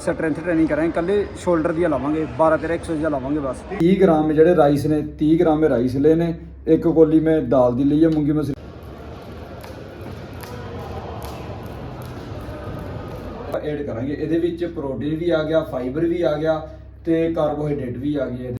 Strength training ਕਰਾਂਗੇ ਕੱਲੇ shoulder ਦੀਆਂ ਲਾਵਾਂਗੇ 12 13 ਐਕਸਰਸਾਈਜ਼ਾਂ ਲਾਵਾਂਗੇ ਬਸ। 30 ਗ੍ਰਾਮ ਜਿਹੜੇ ਰਾਈਸ ਨੇ 30 ਗ੍ਰਾਮ ਮੈਂ ਰਾਈਸ ਲਏ ਨੇ, ਇੱਕ ਕੋਲੀ ਮੈਂ ਦਾਲ ਦੀ ਲਈ ਹੈ ਮੂੰਗੀ ਮਸਰੀ। ਐਡ ਕਰਾਂਗੇ, ਇਹਦੇ ਵਿੱਚ ਪ੍ਰੋਟੀਨ ਵੀ ਆ ਗਿਆ ਫਾਈਬਰ ਵੀ ਆ ਗਿਆ ਤੇ ਕਾਰਬੋਹਾਈਡਰੇਟ ਵੀ ਆ ਗਏ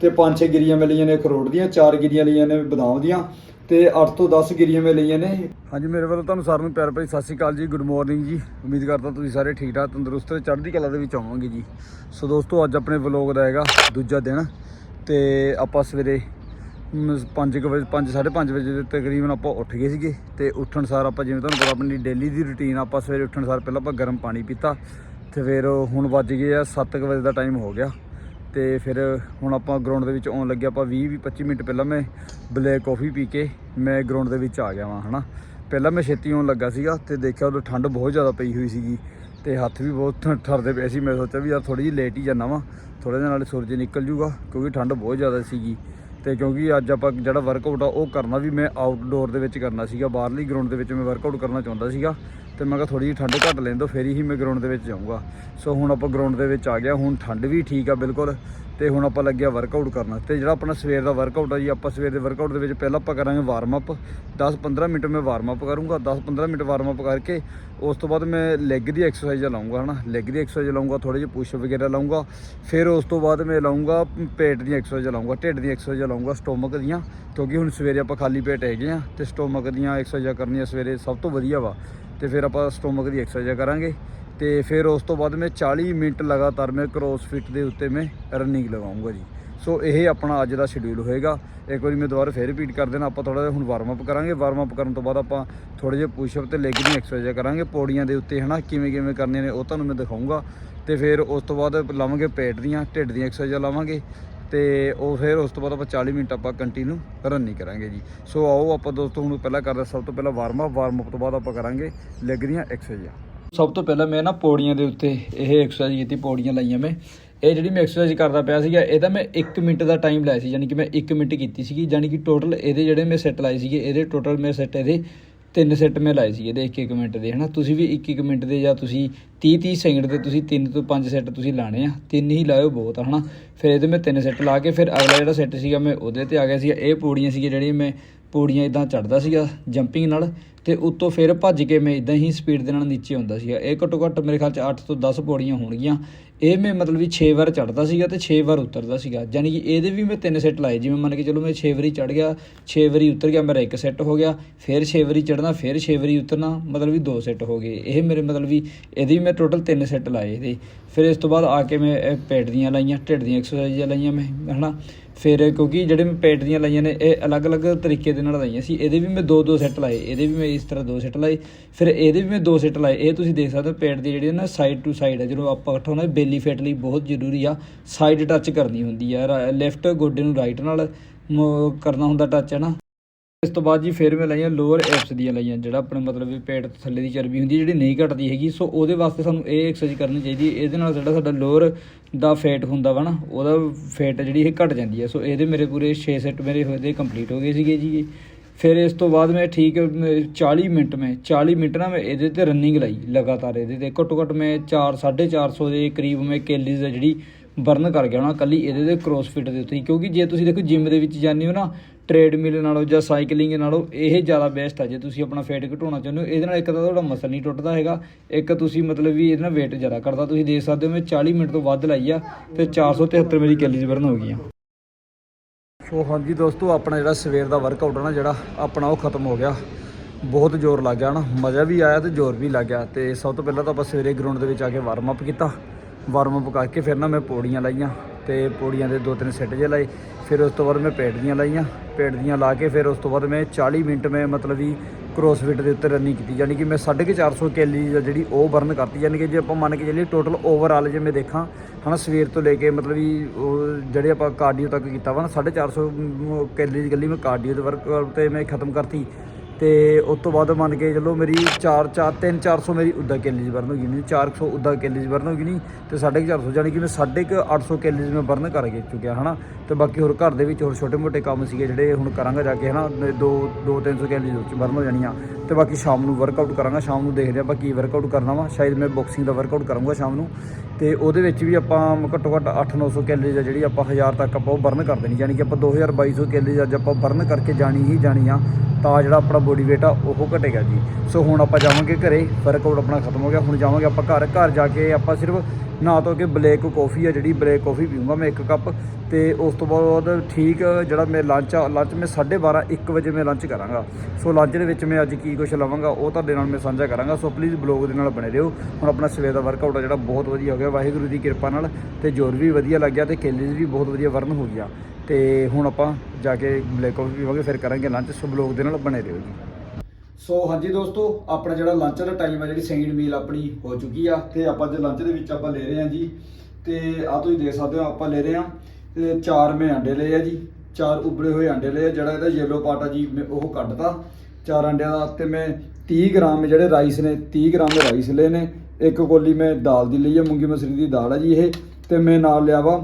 ਤੇ ਪੰਜ ਛੇ ਗਿਰੀਆਂ ਮੈਂ ਲਈਆਂ ਨੇ ਅਖਰੋਟ ਦੀਆਂ, ਚਾਰ ਗਿਰੀਆਂ ਲਈਆਂ ਨੇ ਬਦਾਮ ਦੀਆਂ ਤੇ 8 ਤੋਂ 10 ਗਿਰੀਆਂ ਮੈਂ ਲਈਆਂ ਨੇ। ਹਾਂਜੀ, ਮੇਰੇ ਵੱਲੋਂ ਤੁਹਾਨੂੰ ਸਾਰਿਆਂ ਨੂੰ ਪਿਆਰ ਭਰੀ ਸਤਿ ਸ਼੍ਰੀ ਅਕਾਲ ਜੀ ਗੁੱਡ ਮਾਰਨਿੰਗ ਜੀ। ਉਮੀਦ ਕਰਦਾ ਤੁਸੀਂ ਸਾਰੇ ਠੀਕ ਠਾਕ ਤੰਦਰੁਸਤ ਤੇ ਚੜ੍ਹਦੀ ਕਲਾ ਦੇ ਵਿੱਚ ਆਵਾਂਗੇ ਜੀ। ਸੋ ਦੋਸਤੋ, ਅੱਜ ਆਪਣੇ ਵਲੌਗ ਦਾ ਹੈਗਾ ਦੂਜਾ ਦਿਨ ਤੇ ਆਪਾਂ ਸਵੇਰੇ 5 ਵਜੇ 5 5:30 ਵਜੇ ਦੇ ਤਕਰੀਬਨ ਆਪਾਂ ਉੱਠ ਗਏ ਸੀਗੇ ਤੇ ਉੱਠਣ ਸਾਰ ਆਪਾਂ ਜਿਵੇਂ ਤੁਹਾਨੂੰ ਪਤਾ, ਆਪਣੀ ਡੇਲੀ ਦੀ ਰੁਟੀਨ ਆਪਾਂ ਸਵੇਰੇ ਉੱਠਣ ਸਾਰ ਪਹਿਲਾਂ ਆਪਾਂ ਗਰਮ ਪਾਣੀ ਪੀਤਾ ਤੇ ਫਿਰ ਹੁਣ ਵੱਜ ਗਏ ਆ 7 ਵਜੇ ਦਾ ਟਾਈਮ ਹੋ ਗਿਆ। ਤੇ ਫਿਰ ਹੁਣ ਆਪਾਂ ਗਰਾਊਂਡ ਦੇ ਵਿੱਚ ਆਉਣ ਲੱਗੇ, ਆਪਾਂ 20 20 25 ਮਿੰਟ ਪਹਿਲਾਂ ਮੈਂ ਬਲੈਕ ਕਾਫੀ ਪੀ ਕੇ ਮੈਂ ਗਰਾਊਂਡ ਦੇ ਵਿੱਚ ਆ ਗਿਆ ਵਾਂ, ਹਨਾ। ਪਹਿਲਾਂ ਮੈਂ ਛੇਤੀ ਆਉਣ ਲੱਗਾ ਸੀਗਾ ਤੇ ਦੇਖਿਆ ਉਦੋਂ ਠੰਡ ਬਹੁਤ ਜ਼ਿਆਦਾ ਪਈ ਹੋਈ ਸੀਗੀ ਤੇ ਹੱਥ ਵੀ ਬਹੁਤ ਠ- ਠਰਦੇ ਪਏ ਸੀ, ਮੈਂ ਸੋਚਿਆ ਵੀ ਯਾਰ ਥੋੜੀ ਜਿਹੀ ਲੇਟ ਹੀ ਜਾਣਾ ਵਾਂ ਥੋੜੇ ਦਿਨ ਨਾਲੇ ਸੂਰਜ ਨਿਕਲ ਜੂਗਾ ਕਿਉਂਕਿ ਠੰਡ ਬਹੁਤ ਜ਼ਿਆਦਾ ਸੀਗੀ। ਤੇ ਕਿਉਂਕਿ ਅੱਜ ਆਪਾਂ ਜਿਹੜਾ ਵਰਕਆਊਟ ਆ ਉਹ ਕਰਨਾ ਵੀ ਮੈਂ ਆਊਟਡੋਰ ਦੇ ਵਿੱਚ ਕਰਨਾ ਸੀਗਾ, ਬਾਹਰਲੀ ਗਰਾਊਂਡ ਦੇ ਵਿੱਚ ਮੈਂ ਵਰਕਆਊਟ ਕਰਨਾ ਚਾਹੁੰਦਾ ਸੀਗਾ। ਤੇ ਮੈਂ ਕਿਹਾ ਥੋੜੀ ਜਿਹੀ ਠੰਡ ਘੱਟ ਲੈਣ ਦੋ ਫੇਰ ਹੀ ਮੈਂ ਗਰਾਊਂਡ ਦੇ ਵਿੱਚ ਜਾਊਂਗਾ। ਸੋ ਹੁਣ ਆਪਾਂ ਗਰਾਊਂਡ ਦੇ ਵਿੱਚ ਆ ਗਿਆ, ਹੁਣ ਠੰਡ ਵੀ ਠੀਕ ਆ ਬਿਲਕੁਲ, ਤੇ ਹੁਣ ਆਪਾਂ ਲੱਗਿਆ ਵਰਕਆਊਟ ਕਰਨਾ। ਤੇ ਜਿਹੜਾ ਆਪਣਾ ਸਵੇਰ ਦਾ ਵਰਕਆਊਟ ਆ ਜੀ, ਆਪਾਂ ਸਵੇਰ ਦੇ ਵਰਕਆਊਟ ਦੇ ਵਿੱਚ ਪਹਿਲਾਂ ਆਪਾਂ ਕਰਾਂਗੇ ਵਾਰਮ ਅਪ 10-15 ਮਿੰਟ ਮੈਂ ਵਾਰਮ ਅਪ ਕਰੂੰਗਾ 10-15 ਮਿੰਟ ਵਾਰਮ ਅਪ ਕਰਕੇ ਉਸ ਤੋਂ ਬਾਅਦ ਮੈਂ ਲੈਗ ਦੀ ਐਕਸਰਸਾਈਜ਼ ਲਾਉਂਗਾ ਹਨਾ? ਲੈਗ ਦੀ ਐਕਸਰਸਾਈਜ਼ ਲਾਉਂਗਾ ਥੋੜੇ ਜਿਹੇ ਪੁਸ਼ ਵਗੈਰਾ ਲਾਉਂਗਾ ਫਿਰ ਉਸ ਤੋਂ ਬਾਅਦ ਮੈਂ ਲਾਉਂਗਾ ਪੇਟ ਦੀਆਂ ਐਕਸਰਸਾਈਜ਼ ਲਾਉਂਗਾ ਢਿੱਡ ਦੀਆਂ ਐਕਸਰਸਾਈਜ਼ ਲਾਉਂਗਾ ਸਟੋਮਕ ਦੀਆਂ। ਕਿਉਂਕਿ ਹੁਣ ਸਵੇਰੇ ਆਪਾਂ ਖਾਲੀ ਪੇਟ ਹੈਗੇ ਆ, ਤੇ ਸਟੋਮਕ ਦੀਆਂ ਐਕਸਰਸਾਈਜ਼ਾਂ ਕਰਨੀਆਂ ਸਵੇਰੇ ਸਭ ਤੋਂ ਵਧੀਆ ਵਾ। ਤੇ ਫਿਰ ਆਪਾਂ ਸਟੋਮਕ ਦੀ ਐਕਸਰਸਾਈਜ਼ਾਂ ਕਰਾਂਗੇ। ਤੇ ਫਿਰ ਉਸ ਤੋਂ ਬਾਅਦ ਮੈਂ 40 ਮਿੰਟ ਲਗਾਤਾਰ ਮੈਂ ਕ੍ਰੋਸਫਿਟ ਦੇ ਉੱਤੇ ਮੈਂ ਰਨਿੰਗ ਲਗਾਉਂਗਾ ਜੀ। ਸੋ ਇਹ ਆਪਣਾ ਅੱਜ ਦਾ ਸ਼ਡਿਊਲ ਹੋਏਗਾ। ਇੱਕ ਵਾਰੀ ਮੈਂ ਦੁਬਾਰਾ ਫੇਰ ਰਿਪੀਟ ਕਰ ਦੇਣਾ, ਆਪਾਂ ਥੋੜਾ ਜਿਹਾ ਹੁਣ ਵਾਰਮ ਅਪ ਕਰਾਂਗੇ। ਵਾਰਮ ਅਪ ਕਰਨ ਤੋਂ ਬਾਅਦ ਆਪਾਂ ਥੋੜੇ ਜਿਹੇ ਪੁਸ਼ ਅਪ ਤੇ ਲੈਗ ਦੀਆਂ ਐਕਸਰਸਾਈਜ਼ਾਂ ਕਰਾਂਗੇ ਪੌੜੀਆਂ ਦੇ ਉੱਤੇ, ਹਨਾ? ਕਿਵੇਂ ਕਿਵੇਂ ਕਰਨੀਆਂ ਨੇ ਉਹ ਤੁਹਾਨੂੰ ਮੈਂ ਦਿਖਾਉਂਗਾ ਤੇ ਫਿਰ ਉਸ ਤੋਂ ਬਾਅਦ ਲਾਵਾਂਗੇ ਪੇਟ ਦੀਆਂ, ਢਿੱਡ ਦੀਆਂ ਐਕਸਰਸਾਈਜ਼ਾਂ ਲਾਵਾਂਗੇ। ਤੇ ਉਹ ਫਿਰ ਉਸ ਤੋਂ ਬਾਅਦ ਆਪਾਂ 40 ਮਿੰਟ ਆਪਾਂ ਕੰਟੀਨਿਊ ਰਨਿੰਗ ਕਰਾਂਗੇ ਜੀ। ਸੋ ਆਓ ਆਪਾਂ ਦੋਸਤੋ ਹੁਣ ਪਹਿਲਾਂ ਕਰਦੇ ਸਭ ਤੋਂ ਪਹਿਲਾਂ ਵਾਰਮ ਅਪ ਵਾਰਮ ਅਪ ਤੋਂ ਬਾਅਦ ਆਪਾਂ ਕਰਾਂਗੇ ਲੈਗ ਦੀਆਂ ਐਕਸਰਸਾਈਜ਼ਾਂ ਸਭ ਤੋਂ ਪਹਿਲਾਂ ਮੈਂ ਨਾ ਪੌੜੀਆਂ ਦੇ ਉੱਤੇ ਇਹ ਐਕਸਰਸਾਈਜ਼ ਕੀਤੀ, ਪੌੜੀਆਂ ਲਾਈਆਂ ਮੈਂ। ਇਹ ਜਿਹੜੀ ਮੈਂ ਐਕਸਰਸਾਈਜ਼ ਕਰਦਾ ਪਿਆ ਸੀਗਾ ਇਹਦਾ ਮੈਂ 1 ਮਿੰਟ ਦਾ ਟਾਈਮ ਲਾਇਆ ਸੀ, ਯਾਨੀ ਕਿ ਮੈਂ 1 ਮਿੰਟ ਕੀਤੀ ਸੀਗੀ, ਯਾਨੀ ਕਿ ਟੋਟਲ ਇਹਦੇ ਜਿਹੜੇ ਮੈਂ ਸੈੱਟ ਲਾਏ ਸੀਗੇ, ਇਹਦੇ ਟੋਟਲ ਮੈਂ ਸੈੱਟ ਇਹਦੇ ਤਿੰਨ ਸੈੱਟ ਮੈਂ ਲਾਏ ਸੀਗੇ ਇਹਦੇ 1-1 ਮਿੰਟ ਦੇ, ਹਨਾ? ਤੁਸੀਂ ਵੀ 1-1 ਮਿੰਟ ਦੇ ਜਾਂ ਤੁਸੀਂ 30-30 ਸੈਕਿੰਡ ਦੇ ਤੁਸੀਂ ਤਿੰਨ ਤੋਂ ਪੰਜ ਸੈੱਟ ਤੁਸੀਂ ਲਾਣੇ ਆ। ਤਿੰਨ ਹੀ ਲਾਇਓ ਬਹੁਤ ਆ, ਹਨਾ? ਫਿਰ ਇਹਦੇ ਮੈਂ ਤਿੰਨ ਸੈੱਟ ਲਾ ਕੇ, ਫਿਰ ਅਗਲਾ ਜਿਹੜਾ ਸੈੱਟ ਸੀਗਾ, ਮੈਂ ਉਹਦੇ ਤੇ ਆ ਗਿਆ ਸੀਗਾ। ਇਹ ਪੌੜੀਆਂ ਸੀਗੀਆਂ ਜਿਹੜੀਆਂ ਮੈਂ ਪੌੜੀਆਂ ਇਦਾਂ ਚੜਦਾ ਸੀਗਾ ਜੰਪਿੰਗ ਨਾਲ ਤੇ ਉੱਤੋਂ ਫਿਰ ਭੱਜ ਕੇ ਮੈਂ ਇਦਾਂ ਹੀ ਸਪੀਡ ਦੇ ਨਾਲ ਨੀਚੇ ਆਉਂਦਾ ਸੀਗਾ। ਇਹ ਘੱਟੋ ਘੱਟ ਮੇਰੇ ਖਿਆਲ ਚ 8 ਤੋਂ 10 ਪੌੜੀਆਂ ਹੋਣਗੀਆਂ। ਇਹ ਮੈਂ ਮਤਲਬ ਵੀ 6 ਵਾਰ ਚੜਦਾ ਸੀਗਾ ਤੇ 6 ਵਾਰ ਉਤਰਦਾ ਸੀਗਾ। ਯਾਨੀ ਕਿ ਇਹਦੇ ਵੀ ਮੈਂ ਤਿੰਨ ਸੈੱਟ ਲਾਏ। ਜਿਵੇਂ ਮੰਨ ਕੇ ਚਲੋ ਮੈਂ 6 ਵਾਰੀ ਚੜ ਗਿਆ 6 ਵਾਰੀ ਉਤਰ ਗਿਆ, ਮੇਰਾ ਇੱਕ ਸੈੱਟ ਹੋ ਗਿਆ, ਫਿਰ 6 ਵਾਰੀ ਚੜਨਾ ਫਿਰ 6 ਵਾਰੀ ਉਤਰਨਾ, ਮਤਲਬ ਵੀ ਦੋ ਸੈੱਟ ਹੋ ਗਏ। ਇਹ ਮੇਰੇ ਮਤਲਬ ਵੀ ਇਹਦੇ ਵੀ ਮੈਂ ਟੋਟਲ ਤਿੰਨ ਸੈੱਟ ਲਾਏ ਇਹਦੇ। ਫਿਰ ਇਸ ਤੋਂ ਬਾਅਦ ਆ ਕੇ ਮੈਂ ਪੇਟ ਦੀਆਂ ਲਾਈਆਂ, ਢਿੱਡ ਦੀਆਂ ਐਕਸਰਸਾਈਜ਼ਾਂ ਲਾਈਆਂ ਮੈਂ, ਹਨਾ? ਫਿਰ ਕਿਉਂਕਿ ਜਿਹੜੇ ਮੈਂ ਪੇਟ ਦੀਆਂ ਲਾਈਆਂ ਨੇ, ਇਹ ਅਲੱਗ-ਅਲੱਗ ਤਰੀਕੇ ਦੇ ਨਾਲ ਲਾਈਆਂ ਸੀ। ਇਹਦੇ ਵੀ ਮੈਂ ਦੋ ਦੋ ਸੈੱਟ ਲਾਏ, ਇਹਦੇ ਵੀ ਮੈਂ ਇਸ ਤਰ੍ਹਾਂ ਦੋ ਸੈੱਟ ਲਾਏ। ਫਿਰ ਇਹਦੇ ਵੀ ਮੈਂ ਦੋ ਸੈੱਟ ਲਾਏ। ਇਹ ਤੁਸੀਂ ਦੇਖ ਸਕਦੇ ਹੋ ਪੇਟ ਦੀ ਜਿਹੜੀ ਨਾ ਸਾਈਡ ਟੂ ਸਾਈਡ ਹੈ। ਜਦੋਂ ਆਪਾਂ ਇਕੱਠਾ ਹੋਣਾ ਬੇਲੀ ਫੈਟ ਲਈ ਬਹੁਤ ਜ਼ਰੂਰੀ ਆ। ਸਾਈਡ ਟੱਚ ਕਰਨੀ ਹੁੰਦੀ ਆ ਲੈਫਟ ਗੋਡੇ ਨੂੰ ਰਾਈਟ ਨਾਲ ਕਰਨਾ ਹੁੰਦਾ ਟੱਚ ਹੈ ਨਾ? ਇਸ ਤੋਂ ਬਾਅਦ ਜੀ ਫਿਰ ਮੈਂ ਲਾਈਆਂ ਲੋਅਰ ਐਪਸ ਦੀਆਂ ਲਾਈਆਂ, ਜਿਹੜਾ ਆਪਣੇ ਮਤਲਬ ਵੀ ਪੇਟ ਥੱਲੇ ਦੀ ਚਰਬੀ ਹੁੰਦੀ ਹੈ, ਜਿਹੜੀ ਨਹੀਂ ਘਟਦੀ ਹੈਗੀ। ਸੋ ਉਹਦੇ ਵਾਸਤੇ ਸਾਨੂੰ ਇਹ ਐਕਸਰਸਾਈਜ਼ ਕਰਨੀ ਚਾਹੀਦੀ ਹੈ। ਇਹਦੇ ਨਾਲ ਜਿਹੜਾ ਸਾਡਾ ਲੋਅਰ ਦਾ ਫੈਟ ਹੁੰਦਾ ਵਾ ਨਾ, ਉਹਦਾ ਫੈਟ ਜਿਹੜੀ ਇਹ ਘਟ ਜਾਂਦੀ ਹੈ। ਸੋ ਇਹਦੇ ਮੇਰੇ ਪੂਰੇ 6 ਸੈੱਟ ਮੇਰੇ ਹੋਏ ਦੇ ਕੰਪਲੀਟ ਹੋ ਗਏ ਸੀਗੇ ਜੀ ਫਿਰ ਇਸ ਤੋਂ ਬਾਅਦ ਮੈਂ ਠੀਕ, ਮੈਂ 40 ਮਿੰਟ ਮੈਂ 40 ਮਿੰਟ ਨਾ ਮੈਂ ਇਹਦੇ ਤੇ ਰਨਿੰਗ ਲਾਈ ਲਗਾਤਾਰ ਇਹਦੇ ਤੇ। ਘੱਟੋ ਘੱਟ ਮੈਂ 4 450 ਦੇ ਕਰੀਬ ਮੈਂ ਕੈਲਰੀਜ਼ ਆ ਜਿਹੜੀ ਬਰਨ ਕਰ ਗਿਆ ਹੋਣਾ ਕੱਲੀ ਇਹਦੇ ਦੇ ਕ੍ਰੋਸਫਿਟ ਦੇ ਉੱਤੇ ਕਿਉਂਕਿ ਜੇ ਤੁਸੀਂ ਦੇਖੋ ਜਿਮ ਦੇ ਵਿੱਚ ਜਾਂਦੇ ਹੋ ਨਾ ਟ੍ਰੇਡਮਿਲ ਨਾਲੋਂ ਜਾਂ ਸਾਈਕਲਿੰਗ ਨਾਲੋਂ ਇਹ ਜ਼ਿਆਦਾ ਬੈਸਟ ਆ। ਜੇ ਤੁਸੀਂ ਆਪਣਾ ਫੈਟ ਘਟਾਉਣਾ ਚਾਹੁੰਦੇ ਹੋ, ਇਹਦੇ ਨਾਲ ਇੱਕ ਤਾਂ ਤੁਹਾਡਾ ਮਸਲ ਨਹੀਂ ਟੁੱਟਦਾ ਹੈਗਾ, ਇੱਕ ਤੁਸੀਂ ਮਤਲਬ ਵੀ ਇਹਦੇ ਨਾਲ weight ਜ਼ਿਆਦਾ ਕਰਦਾ। ਤੁਸੀਂ ਦੇਖ ਸਕਦੇ ਹੋ, ਮੈਂ 40 ਮਿੰਟ ਤੋਂ ਵੱਧ ਲਾਈ ਆ ਤੇ 473 ਮੇਰੀ ਕੈਲਰੀਜ਼ ਬਰਨ ਹੋ ਗਈਆਂ। ਸੋ ਹਾਂਜੀ ਦੋਸਤੋ, ਆਪਣਾ ਜਿਹੜਾ ਸਵੇਰ ਦਾ ਵਰਕਆਊਟ ਹੈ ਨਾ, ਜਿਹੜਾ ਆਪਣਾ ਉਹ ਖਤਮ ਹੋ ਗਿਆ। ਬਹੁਤ ਜ਼ੋਰ ਲੱਗ ਗਿਆ ਨਾ। ਮਜ਼ਾ ਵੀ ਆਇਆ ਤੇ ਜ਼ੋਰ ਵੀ ਲੱਗ ਗਿਆ। ਤੇ ਸਭ ਤੋਂ ਪਹਿਲਾਂ ਤਾਂ ਆਪਾਂ ਸਵੇਰੇ ਗਰਾਊਂਡ ਦੇ ਵਿੱਚ ਆ ਕੇ ਵਾਰਮ ਅਪ ਕੀਤਾ। ਵਾਰਮ ਅਪ ਕਰਕੇ ਫਿਰ ਨਾ ਮੈਂ ਪੌੜੀਆਂ ਲਾਈਆਂ। ਤੇ ਪੌੜੀਆਂ ਦੇ ਦੋ ਤਿੰਨ ਸੈੱਟ ਜੇ ਲਾਏ। ਫਿਰ ਉਸ ਤੋਂ ਬਾਅਦ ਮੈਂ ਪੇਟ ਦੀਆਂ ਲਾਈਆਂ। ਪੇਟ ਦੀਆਂ ਲਾ ਕੇ ਫਿਰ ਉਸ ਤੋਂ ਬਾਅਦ ਮੈਂ 40 ਮਿੰਟ ਮੈਂ ਮਤਲਬ ਵੀ ਕ੍ਰੋਸਫਿਟ ਦੇ ਉੱਤੇ ਰਨਿੰਗ ਕੀਤੀ। ਯਾਨੀ ਕਿ ਮੈਂ 450 ਕੈਲਰੀ ਆ ਜਿਹੜੀ ਉਹ ਬਰਨ ਕਰਤੀ। ਯਾਨੀ ਕਿ ਜੇ ਆਪਾਂ ਮੰਨ ਕੇ ਚੱਲੀਏ ਟੋਟਲ ਓਵਰਆਲ ਜੇ ਮੈਂ ਦੇਖਾਂ, ਹਨਾ ਸਵੇਰ ਤੋਂ ਲੈ ਕੇ ਮਤਲਬ ਵੀ ਉਹ ਜਿਹੜੇ ਆਪਾਂ ਕਾਰਡੀਓ ਤੱਕ ਕੀਤਾ ਵਾ ਨਾ 450 ਕੈਲਰੀ ਦੀ ਗੱਲੀ ਮੈਂ ਕਾਰਡੀਓ ਦੇ ਵਰਕ ਤੇ ਮੈਂ ਖਤਮ ਕਰਤੀ। ਤੇ ਉਸ ਤੋਂ ਬਾਅਦ ਮੰਨ ਕੇ ਚੱਲੋ ਮੇਰੀ 4 4 3 400 ਮੇਰੀ ਉੱਦਾਂ ਕੈਲਰੀਜ਼ ਦੀ ਬਰਨ ਹੋ ਗਈ ਨਹੀਂ 400 ਉੱਦਾਂ ਕੈਲਰੀਜ਼ ਦੀ ਬਰਨ ਹੋ ਗਈ ਨਹੀਂ ਤੇ 450 ਜਾਣੀ ਕਿ ਮੈਂ 850 ਕੈਲਰੀਜ਼ ਮੈਂ ਬਰਨ ਕਰ ਕੇ ਚੁੱਕਿਆ, ਹਨਾ? ਤੇ ਬਾਕੀ ਹੋਰ ਘਰ ਦੇ ਵਿੱਚ ਹੋਰ ਛੋਟੇ ਮੋਟੇ ਕੰਮ ਸੀਗੇ ਜਿਹੜੇ ਹੁਣ ਕਰਾਂਗਾ ਜਾ ਕੇ, ਹਨਾ? 2 2 300 ਕੈਲਰੀਜ਼ ਉੱਚ ਬਰਨ ਹੋ ਜਾਣੀਆਂ। ਤੇ ਬਾਕੀ ਸ਼ਾਮ ਨੂੰ ਵਰਕਆਊਟ ਕਰਾਂਗਾ, ਸ਼ਾਮ ਨੂੰ ਦੇਖਦੇ ਆਪਾਂ ਕੀ ਵਰਕਆਊਟ ਕਰਨਾ ਵਾ। ਸ਼ਾਇਦ ਮੈਂ ਬਾਕਸਿੰਗ ਦਾ ਵਰਕਆਊਟ ਕਰਾਂਗਾ ਸ਼ਾਮ ਨੂੰ। ਤੇ ਉਹਦੇ ਵਿੱਚ ਵੀ ਆਪਾਂ ਘੱਟੋ ਘੱਟ 8-900 ਕੈਲਰੀਜ਼ ਆ ਜਿਹੜੀ ਆਪਾਂ 1000 ਤੱਕ ਆਪਾਂ ਉਹ ਬਰਨ ਕਰ ਦੇਣੀ, ਯਾਨੀ ਕਿ ਆਪਾਂ 2200 ਕੈਲਰੀਜ਼ ਅੱਜ ਆਪਾਂ ਬਰਨ ਕਰਕੇ ਜਾਣੀ ਹੀ ਜਾਣੀ ਆ, ਤਾਂ ਜਿਹੜਾ ਆਪਣਾ ਬੋਡੀ weight ਆ, ਉਹ ਘਟੇਗਾ ਜੀ। ਸੋ ਹੁਣ ਆਪਾਂ ਜਾਵਾਂਗੇ ਘਰੇ ਵਰਕਆਊਟ ਆਪਣਾ ਖਤਮ ਹੋ ਗਿਆ। ਹੁਣ ਜਾਵਾਂਗੇ ਆਪਾਂ ਘਰ ਘਰ ਜਾ ਕੇ ਆਪਾਂ ਸਿਰਫ ਨਾ ਧੋ ਕੇ ਬਲੈਕ ਕਾਫੀ ਆ ਜਿਹੜੀ ਬਲੈਕ ਕਾਫੀ ਪੀਊਂਗਾ ਮੈਂ ਇੱਕ ਕੱਪ ਤੇ ਉਸ ਤੋਂ ਬਾਅਦ ਠੀਕ ਜਿਹੜਾ ਮੈਂ ਲੰਚ ਆ ਲੰਚ ਮੈਂ 12:30 1 ਵਜੇ ਮੈਂ ਲੰਚ ਕਰਾਂਗਾ। ਸੋ ਲੰਚ ਦੇ ਵਿੱਚ ਮੈਂ ਅੱਜ ਕੀ ਕੁਝ ਲਵਾਂਗਾ, ਉਹ ਤੁਹਾਡੇ ਨਾਲ ਮੈਂ ਸਾਂਝਾ ਕਰਾਂਗਾ। ਸੋ ਪਲੀਜ਼ ਬਲੌਗ ਦੇ ਨਾਲ ਬਣੇ ਰਹੋ। ਹੁਣ ਆਪਣਾ ਸਵੇਰ ਦਾ ਵਰਕਆਊਟ ਆ ਜਿਹੜਾ ਬਹੁਤ ਵਧੀਆ ਹੋ ਗਿਆ। ਵਾਹਿਗੁਰੂ ਦੀ ਕਿਰਪਾ ਨਾਲ ਤੇ ਜੋਰ ਵੀ ਵਧੀਆ ਲੱਗਿਆ ਤੇ ਕੈਲਰੀਜ਼ ਵੀ ਬਹੁਤ ਵਧੀਆ ਵਰਨ ਹੋ ਗਿਆ ਤੇ ਹੁਣ ਆਪਾਂ ਜਾ ਕੇ ਬਲੈਕ ਕਾਫੀ ਪੀਵਾਂਗੇ, ਫਿਰ ਕਰਾਂਗੇ ਲੰਚ ਸੋ ਬਲੌਗ ਦੇ ਨਾਲ ਬਣੇ ਰਹੋ ਜੀ। ਸੋ ਹਾਂਜੀ ਦੋਸਤੋ, ਆਪਣਾ ਜਿਹੜਾ ਲੰਚ ਦਾ ਟਾਈਮ ਹੈ, ਜਿਹੜੀ ਸੈਕਿੰਡ ਮੀਲ ਆਪਣੀ ਹੋ ਚੁੱਕੀ ਆ, ਤੇ ਆਪਾਂ ਜੇ ਲੰਚ ਦੇ ਵਿੱਚ ਆਪਾਂ ਲੈ ਰਹੇ ਹਾਂ ਜੀ। ਤੇ ਆ ਤੁਸੀਂ ਦੇਖ ਸਕਦੇ ਹੋ, ਆਪਾਂ ਲੈ ਰਹੇ ਹਾਂ। ਤੇ ਚਾਰ ਮੈਂ ਅੰਡੇ ਲਏ ਆ ਜੀ, ਚਾਰ ਉਬਲੇ ਹੋਏ ਅੰਡੇ ਲਏ ਆ, ਜਿਹੜਾ ਇਹਦਾ ਯੈਲੋ ਪਾਰਟ ਆ ਜੀ, ਮੈਂ ਉਹ ਕੱਢਤਾ ਚਾਰ ਅੰਡਿਆਂ ਦਾ ਤੇ ਮੈਂ 30 ਗ੍ਰਾਮ ਜਿਹੜੇ ਰਾਈਸ ਨੇ 30 ਗ੍ਰਾਮ ਦੇ ਰਾਈਸ ਲਏ ਨੇ। ਇੱਕ ਕੋਲੀ ਮੈਂ ਦਾਲ ਦੀ ਲਈ ਆ, ਮੂੰਗੀ ਮਸਰੀ ਦੀ ਦਾਲ ਆ ਜੀ ਇਹ। ਤੇ ਮੈਂ ਨਾਲ ਲਿਆ ਵਾ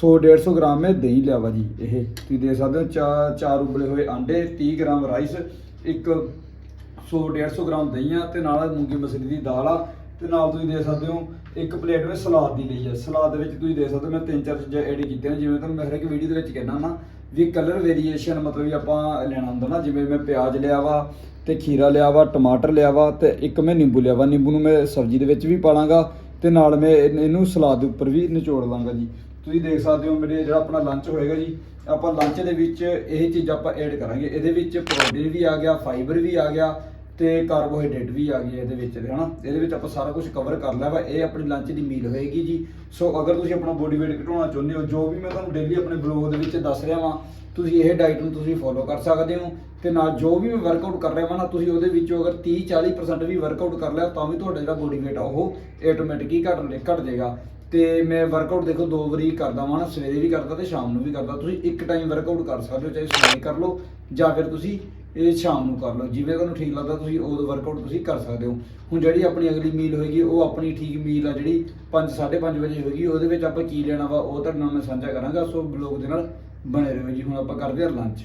100 150 ਗ੍ਰਾਮ ਮੈਂ ਦਹੀਂ ਲਿਆ ਵਾ ਜੀ, ਇਹ। ਤੁਸੀਂ ਦੇਖ ਸਕਦੇ ਹੋ ਚਾਰ ਚਾਰ ਉਬਲੇ ਹੋਏ ਆਂਡੇ 30 ਗ੍ਰਾਮ ਰਾਈਸ, ਇੱਕ 100 150 ਗ੍ਰਾਮ ਦਹੀਂ ਆ, ਤੇ ਨਾਲ ਮੂੰਗੀ ਮਸਰੀ ਦੀ ਦਾਲ ਆ। ਤੇ ਨਾਲ ਤੁਸੀਂ ਦੇਖ ਸਕਦੇ ਹੋ, ਇੱਕ ਪਲੇਟ ਵਿੱਚ ਸਲਾਦ ਦੀ ਲਈ ਆ। ਸਲਾਦ ਦੇ ਵਿੱਚ ਤੁਸੀਂ ਦੇਖ ਸਕਦੇ ਹੋ, ਮੈਂ ਤਿੰਨ ਚਾਰ ਚੀਜ਼ਾਂ ਐਡ ਕੀਤੀਆਂ ਨੇ, ਜਿਵੇਂ ਤੁਹਾਨੂੰ ਮੈਂ ਹਰੇਕ ਵੀਡੀਓ ਦੇ ਵਿੱਚ ਕਹਿਣਾ ਨਾ ਵੀ ਕਲਰ ਵੇਰੀਏਸ਼ਨ ਮਤਲਬ ਵੀ ਆਪਾਂ ਲੈਣਾ ਹੁੰਦਾ ਨਾ, ਜਿਵੇਂ ਮੈਂ ਪਿਆਜ਼ ਲਿਆ ਵਾ ਤੇ ਖੀਰਾ ਲਿਆ ਵਾ ਟਮਾਟਰ ਲਿਆ ਵਾ ਤੇ ਇੱਕ ਮੈਂ ਨਿੰਬੂ ਲਿਆ ਵਾ ਨਿੰਬੂ ਨੂੰ ਮੈਂ ਸਬਜ਼ੀ ਦੇ ਵਿੱਚ ਵੀ ਪਾਲਾਂਗਾ ਤੇ ਨਾਲ ਮੈਂ ਇਹਨ- ਇਹਨੂੰ ਸਲਾਦ ਦੇ ਉੱਪਰ ਵੀ ਨਿਚੋੜ ਲਾਂਗਾ ਜੀ। ਤੁਸੀਂ ਦੇਖ ਸਕਦੇ ਹੋ ਮੇਰੇ ਜਿਹੜਾ ਆਪਣਾ ਲੰਚ ਹੋਏਗਾ ਜੀ। ਆਪਾਂ ਲੰਚ ਦੇ ਵਿੱਚ ਇਹ ਚੀਜ਼ ਆਪਾਂ ਐਡ ਕਰਾਂਗੇ। ਇਹਦੇ ਵਿੱਚ ਪ੍ਰੋਟੀਨ ਵੀ ਆ ਗਿਆ ਫਾਈਬਰ ਵੀ ਆ ਗਿਆ ਤੇ ਕਾਰਬੋਹਾਈਡਰੇਟ ਵੀ ਆ ਗਈ ਇਹਦੇ ਵਿੱਚ, ਹਨਾ? ਇਹਦੇ ਵਿੱਚ ਆਪਾਂ ਸਾਰਾ ਕੁਝ ਕਵਰ ਕਰ ਲਿਆ ਵਾ। ਇਹ ਆਪਣੀ ਲੰਚ ਦੀ ਮੀਲ ਹੋਏਗੀ ਜੀ। ਸੋ ਅਗਰ ਤੁਸੀਂ ਆਪਣਾ ਬੋਡੀ weight ਘਟਾਉਣਾ ਚਾਹੁੰਦੇ ਹੋ, ਜੋ ਵੀ ਮੈਂ ਤੁਹਾਨੂੰ ਡੇਲੀ ਆਪਣੇ ਬਲੌਗ ਦੇ ਵਿੱਚ ਦੱਸ ਰਿਹਾ ਵਾਂ ਤੁਸੀਂ ਇਹ ਡਾਈਟ ਨੂੰ ਤੁਸੀਂ ਫੋਲੋ ਕਰ ਸਕਦੇ ਹੋ ਤੇ ਨਾਲ ਜੋ ਵੀ ਮੈਂ ਵਰਕਆਊਟ ਕਰ ਰਿਹਾ ਵਾਂ ਤੁਸੀਂ ਉਹਦੇ ਵਿੱਚੋਂ ਅਗਰ 30 40% ਵੀ ਵਰਕਆਊਟ ਕਰ ਲਿਆ, ਤਾਂ ਵੀ ਤੁਹਾਡਾ ਜਿਹੜਾ ਬੋਡੀ weight ਆ, ਉਹ ਆਟੋਮੈਟਿਕਲੀ ਹੀ ਘਟ ਘਟ ਜਾਏਗਾ ਤੇ ਮੈਂ ਵਰਕਆਊਟ ਦੇਖੋ ਦੋ ਵਾਰੀ ਕਰਦਾ ਵਾਂ ਨਾ, ਸਵੇਰੇ ਵੀ ਕਰਦਾ ਤੇ ਸ਼ਾਮ ਨੂੰ ਵੀ ਕਰਦਾ। ਤੁਸੀਂ ਇੱਕ ਟਾਈਮ ਵਰਕਆਊਟ ਕਰ ਸਕਦੇ ਹੋ, ਚਾਹੇ ਸਵੇਰੇ ਕਰ ਲਓ ਜਾਂ ਫਿਰ ਤੁਸੀਂ ਇਹ ਸ਼ਾਮ ਨੂੰ ਕਰ ਲਓ। ਜਿਵੇਂ ਤੁਹਾਨੂੰ ਠੀਕ ਲੱਗਦਾ, ਤੁਸੀਂ ਉਹ ਵਰਕਆਊਟ ਤੁਸੀਂ ਕਰ ਸਕਦੇ ਹੋ। ਹੁਣ ਜਿਹੜੀ ਆਪਣੀ ਅਗਲੀ ਮੀਲ ਹੋਏਗੀ, ਉਹ ਆਪਣੀ ਠੀਕ ਮੀਲ ਆ ਜਿਹੜੀ 5 5:30 ਵਜੇ ਹੋਏਗੀ, ਉਹਦੇ ਵਿੱਚ ਆਪਾਂ ਕੀ ਲੈਣਾ ਵਾ, ਉਹ ਤੁਹਾਡੇ ਨਾਲ ਮੈਂ ਸਾਂਝਾ ਕਰਾਂਗਾ। ਸੋ ਬਲੌਗ ਦੇ ਨਾਲ ਬਣੇ ਰਹੋ ਜੀ, ਹੁਣ ਆਪਾਂ ਕਰਦੇ ਹਾਂ ਲੰਚ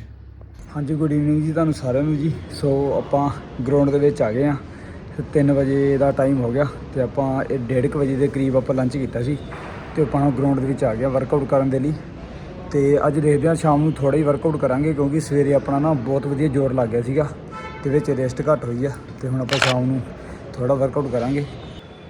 ਹਾਂਜੀ ਗੁੱਡ ਈਵਨਿੰਗ ਜੀ ਤੁਹਾਨੂੰ ਸਾਰਿਆਂ ਨੂੰ ਜੀ। ਸੋ ਆਪਾਂ ਗਰਾਊਂਡ ਦੇ ਵਿੱਚ ਆ ਗਏ ਆ 3 ਵਜੇ ਦਾ ਟਾਈਮ ਹੋ ਗਿਆ ਤੇ ਆਪਾਂ ਇਹ 1:30 ਵਜੇ ਦੇ ਕਰੀਬ ਆਪਾਂ ਲੰਚ ਕੀਤਾ ਸੀ। ਤੇ ਆਪਾਂ ਗਰਾਊਂਡ ਦੇ ਵਿੱਚ ਆ ਗਿਆ ਵਰਕਆਊਟ ਕਰਨ ਦੇ ਲਈ। ਤੇ ਅੱਜ ਦੇਖਦੇ ਹਾਂ ਸ਼ਾਮ ਨੂੰ ਥੋੜਾ ਹੀ ਵਰਕਆਊਟ ਕਰਾਂਗੇ ਕਿਉਂਕਿ ਸਵੇਰੇ ਆਪਣਾ ਨਾ ਬਹੁਤ ਵਧੀਆ ਜ਼ੋਰ ਲੱਗ ਗਿਆ ਸੀਗਾ। ਤੇ ਵਿੱਚ ਰੈਸਟ ਘੱਟ ਹੋਈ ਆ। ਤੇ ਹੁਣ ਆਪਾਂ ਸ਼ਾਮ ਨੂੰ ਥੋੜਾ ਵਰਕਆਊਟ ਕਰਾਂਗੇ।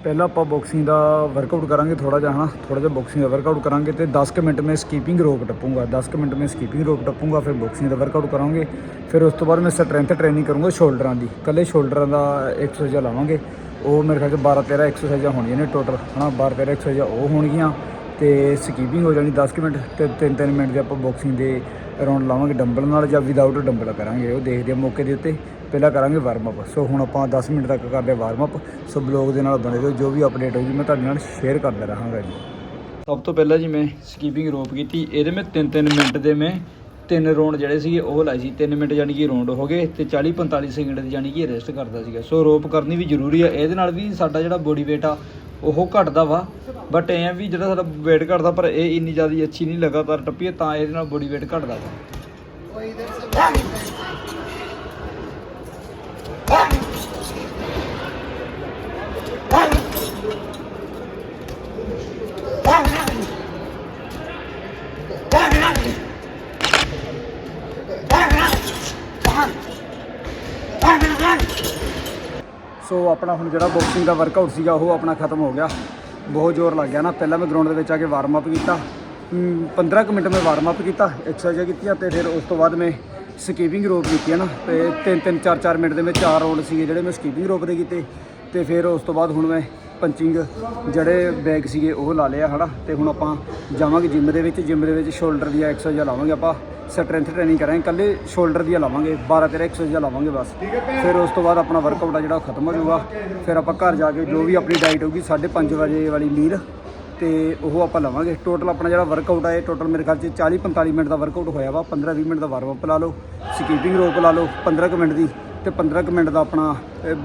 ਪਹਿਲਾਂ ਆਪਾਂ ਬਾਕਸਿੰਗ ਦਾ ਵਰਕਆਊਟ ਕਰਾਂਗੇ ਥੋੜਾ ਜਿਹਾ, ਹਨਾ? ਥੋੜਾ ਜਿਹਾ ਬਾਕਸਿੰਗ ਦਾ ਵਰਕਆਊਟ ਕਰਾਂਗੇ ਤੇ 10 ਕੁ ਮਿੰਟ ਮੈਂ ਸਕੀਪਿੰਗ ਰੋਪ ਟੱਪੂੰਗਾ 10 ਕੁ ਮਿੰਟ ਮੈਂ ਸਕੀਪਿੰਗ ਰੋਪ ਟੱਪੂੰਗਾ, ਫਿਰ ਬਾਕਸਿੰਗ ਦਾ ਵਰਕਆਊਟ ਕਰਾਂਗੇ। ਫਿਰ ਉਸ ਤੋਂ ਬਾਅਦ ਮੈਂ ਸਟਰੈਂਥ ਟ੍ਰੇਨਿੰਗ ਕਰੂੰਗਾ ਸ਼ੋਲਡਰਾਂ ਦੀ। ਕੱਲੇ ਸ਼ੋਲਡਰਾਂ ਦਾ ਐਕਸਰਸਾਈਜ਼ ਲਾਵਾਂਗੇ। ਉਹ ਮੇਰੇ ਖਿਆਲ 'ਚ 12 13 ਐਕਸਰਸਾਈਜ਼ਾਂ ਹੋਣੀਆਂ ਨੇ ਟੋਟਲ ਹਨਾ? 12 13 ਐਕਸਰਸਾਈਜ਼ਾਂ ਉਹ ਹੋਣਗੀਆਂ। ਤੇ ਸਕੀਪਿੰਗ ਹੋ ਜਾਣੀ 10 ਕੁ ਮਿੰਟ ਤੇ 3-3 ਮਿੰਟ ਦੇ ਆਪਾਂ ਬਾਕਸਿੰਗ ਦੇ ਰਾਉਂਡ ਲਾਵਾਂਗੇ ਡੰਬਲ ਨਾਲ ਜਾਂ ਵਿਦਆਊਟ ਡੰਬਲ ਕਰਾਂਗੇ। ਉਹ ਦੇਖਦੇ ਆ ਮੌਕੇ ਦੇ ਉੱਤੇ। ਪਹਿਲਾਂ ਕਰਾਂਗੇ ਵਾਰਮ ਅਪ ਸੋ ਹੁਣ ਆਪਾਂ 10 ਮਿੰਟ ਤੱਕ ਕਰਦੇ ਵਾਰਮ ਅਪ ਸੋ ਬਲੌਗ ਦੇ ਨਾਲ ਬਣੇ ਰਹੋ। ਜੋ ਵੀ ਅਪਡੇਟ ਹੋਊਗੀ ਮੈਂ ਤੁਹਾਡੇ ਨਾਲ ਸ਼ੇਅਰ ਕਰਦਾ ਰਹਾਂਗਾ ਜੀ। ਸਭ ਤੋਂ ਪਹਿਲਾਂ ਜੀ ਮੈਂ ਸਕੀਪਿੰਗ ਰੋਪ ਕੀਤੀ। ਇਹਦੇ ਮੈਂ 3-3 ਮਿੰਟ ਦੇ ਮੈਂ ਤਿੰਨ ਰੌਂਡ ਜਿਹੜੇ ਸੀਗੇ ਉਹ ਲਾਈ ਸੀ। 3 ਮਿੰਟ ਯਾਨੀ ਕਿ ਰੌਂਡ ਹੋ ਗਏ ਤੇ 40-45 ਸੈਕਿੰਡ ਦੀ ਯਾਨੀ ਕਿ ਰੈਸਟ ਕਰਦਾ ਸੀਗਾ। ਸੋ ਰੋਪ ਕਰਨੀ ਵੀ ਜ਼ਰੂਰੀ ਆ। ਇਹਦੇ ਨਾਲ ਵੀ ਸਾਡਾ ਜਿਹੜਾ ਬੋਡੀ weight ਆ ਉਹ ਘਟਦਾ ਵਾ। ਬਟ ਇਹ ਆ ਵੀ ਜਿਹੜਾ ਸਾਡਾ weight ਘਟਦਾ ਪਰ ਇਹ ਇੰਨੀ ਜ਼ਿਆਦਾ ਅੱਛੀ ਨਹੀਂ ਲਗਾਤਾਰ ਟੱਪੀਏ ਤਾਂ ਇਹਦੇ ਨਾਲ ਬੋਡੀ weight ਘਟਦਾ ਵਾ। ਸੋ ਆਪਣਾ ਹੁਣ ਜਿਹੜਾ ਬਾਕਸਿੰਗ ਦਾ ਵਰਕਆਊਟ ਸੀਗਾ ਉਹ ਆਪਣਾ ਖਤਮ ਹੋ ਗਿਆ। ਬਹੁਤ ਜ਼ੋਰ ਲੱਗ ਗਿਆ ਨਾ। ਪਹਿਲਾਂ ਮੈਂ ਗਰਾਊਂਡ ਦੇ ਵਿੱਚ ਆ ਕੇ ਵਾਰਮ ਅਪ ਕੀਤਾ। ਹਮ, 15 ਕੁ ਮਿੰਟ ਮੈਂ ਵਾਰਮ ਅਪ ਕੀਤਾ ਐਕਸਰਸਾਈਜ਼ ਕੀਤੀਆਂ ਤੇ ਫਿਰ ਉਸ ਤੋਂ ਬਾਅਦ ਮੈਂ ਸਕੀਪਿੰਗ ਰੋਪ ਕੀਤੀ ਹੈ ਨਾ। ਤੇ 3 3 4 4 ਮਿੰਟ ਦੇ ਵਿੱਚ ਚਾਰ ਰਾਉਂਡ ਸੀਗੇ ਜਿਹੜੇ ਮੈਂ ਸਕੀਪਿੰਗ ਰੋਪ ਦੇ ਕੀਤੇ। ਤੇ ਫਿਰ ਉਸ ਤੋਂ ਬਾਅਦ ਹੁਣ ਮੈਂ ਪੰਚਿੰਗ ਜਿਹੜੇ ਬੈਗ ਸੀਗੇ ਉਹ ਲਾ ਲਿਆ ਹਨਾ? ਤੇ ਹੁਣ ਆਪਾਂ ਜਾਵਾਂਗੇ ਜਿਮ ਦੇ ਵਿੱਚ। ਜਿਮ ਦੇ ਵਿੱਚ ਸ਼ੋਲਡਰ ਦੀਆਂ ਐਕਸਰਸਾਈਜ਼ਾਂ ਲਾਵਾਂਗੇ ਆਪਾਂ। ਸਟਰੈਂਥ ਟ੍ਰੇਨਿੰਗ ਕਰਾਂਗੇ। ਕੱਲੇ ਸ਼ੋਲਡਰ ਦੀਆਂ ਲਾਵਾਂਗੇ। 12 13 ਐਕਸਰਸਾਈਜ਼ਾਂ ਲਾਵਾਂਗੇ ਬਸ। ਫਿਰ ਉਸ ਤੋਂ ਬਾਅਦ ਆਪਣਾ ਵਰਕਆਊਟ ਆ ਜਿਹੜਾ ਖਤਮ ਹੋ ਜਾਊਗਾ। ਫਿਰ ਆਪਾਂ ਘਰ ਜਾ ਕੇ ਜੋ ਵੀ ਆਪਣੀ ਡਾਈਟ ਹੋਊਗੀ 5:30 ਵਜੇ ਵਾਲੀ ਮੀਲ ਤੇ ਉਹ ਆਪਾਂ ਲਵਾਂਗੇ। ਟੋਟਲ ਆਪਣਾ ਜਿਹੜਾ ਵਰਕਆਊਟ ਆ ਇਹ ਟੋਟਲ ਮੇਰੇ ਖਿਆਲ 'ਚ 40 45 ਮਿੰਟ ਦਾ ਵਰਕਆਊਟ ਹੋਇਆ ਵਾ। 15 20 ਮਿੰਟ ਦਾ ਵਾਰਮ ਅਪ ਲਾ ਲਓ ਸਕੀਪਿੰਗ ਰੋਪ ਲਾ ਲਓ 15 ਕੁ ਮਿੰਟ ਦੀ ਤੇ 15 ਕੁ ਮਿੰਟ ਦਾ ਆਪਣਾ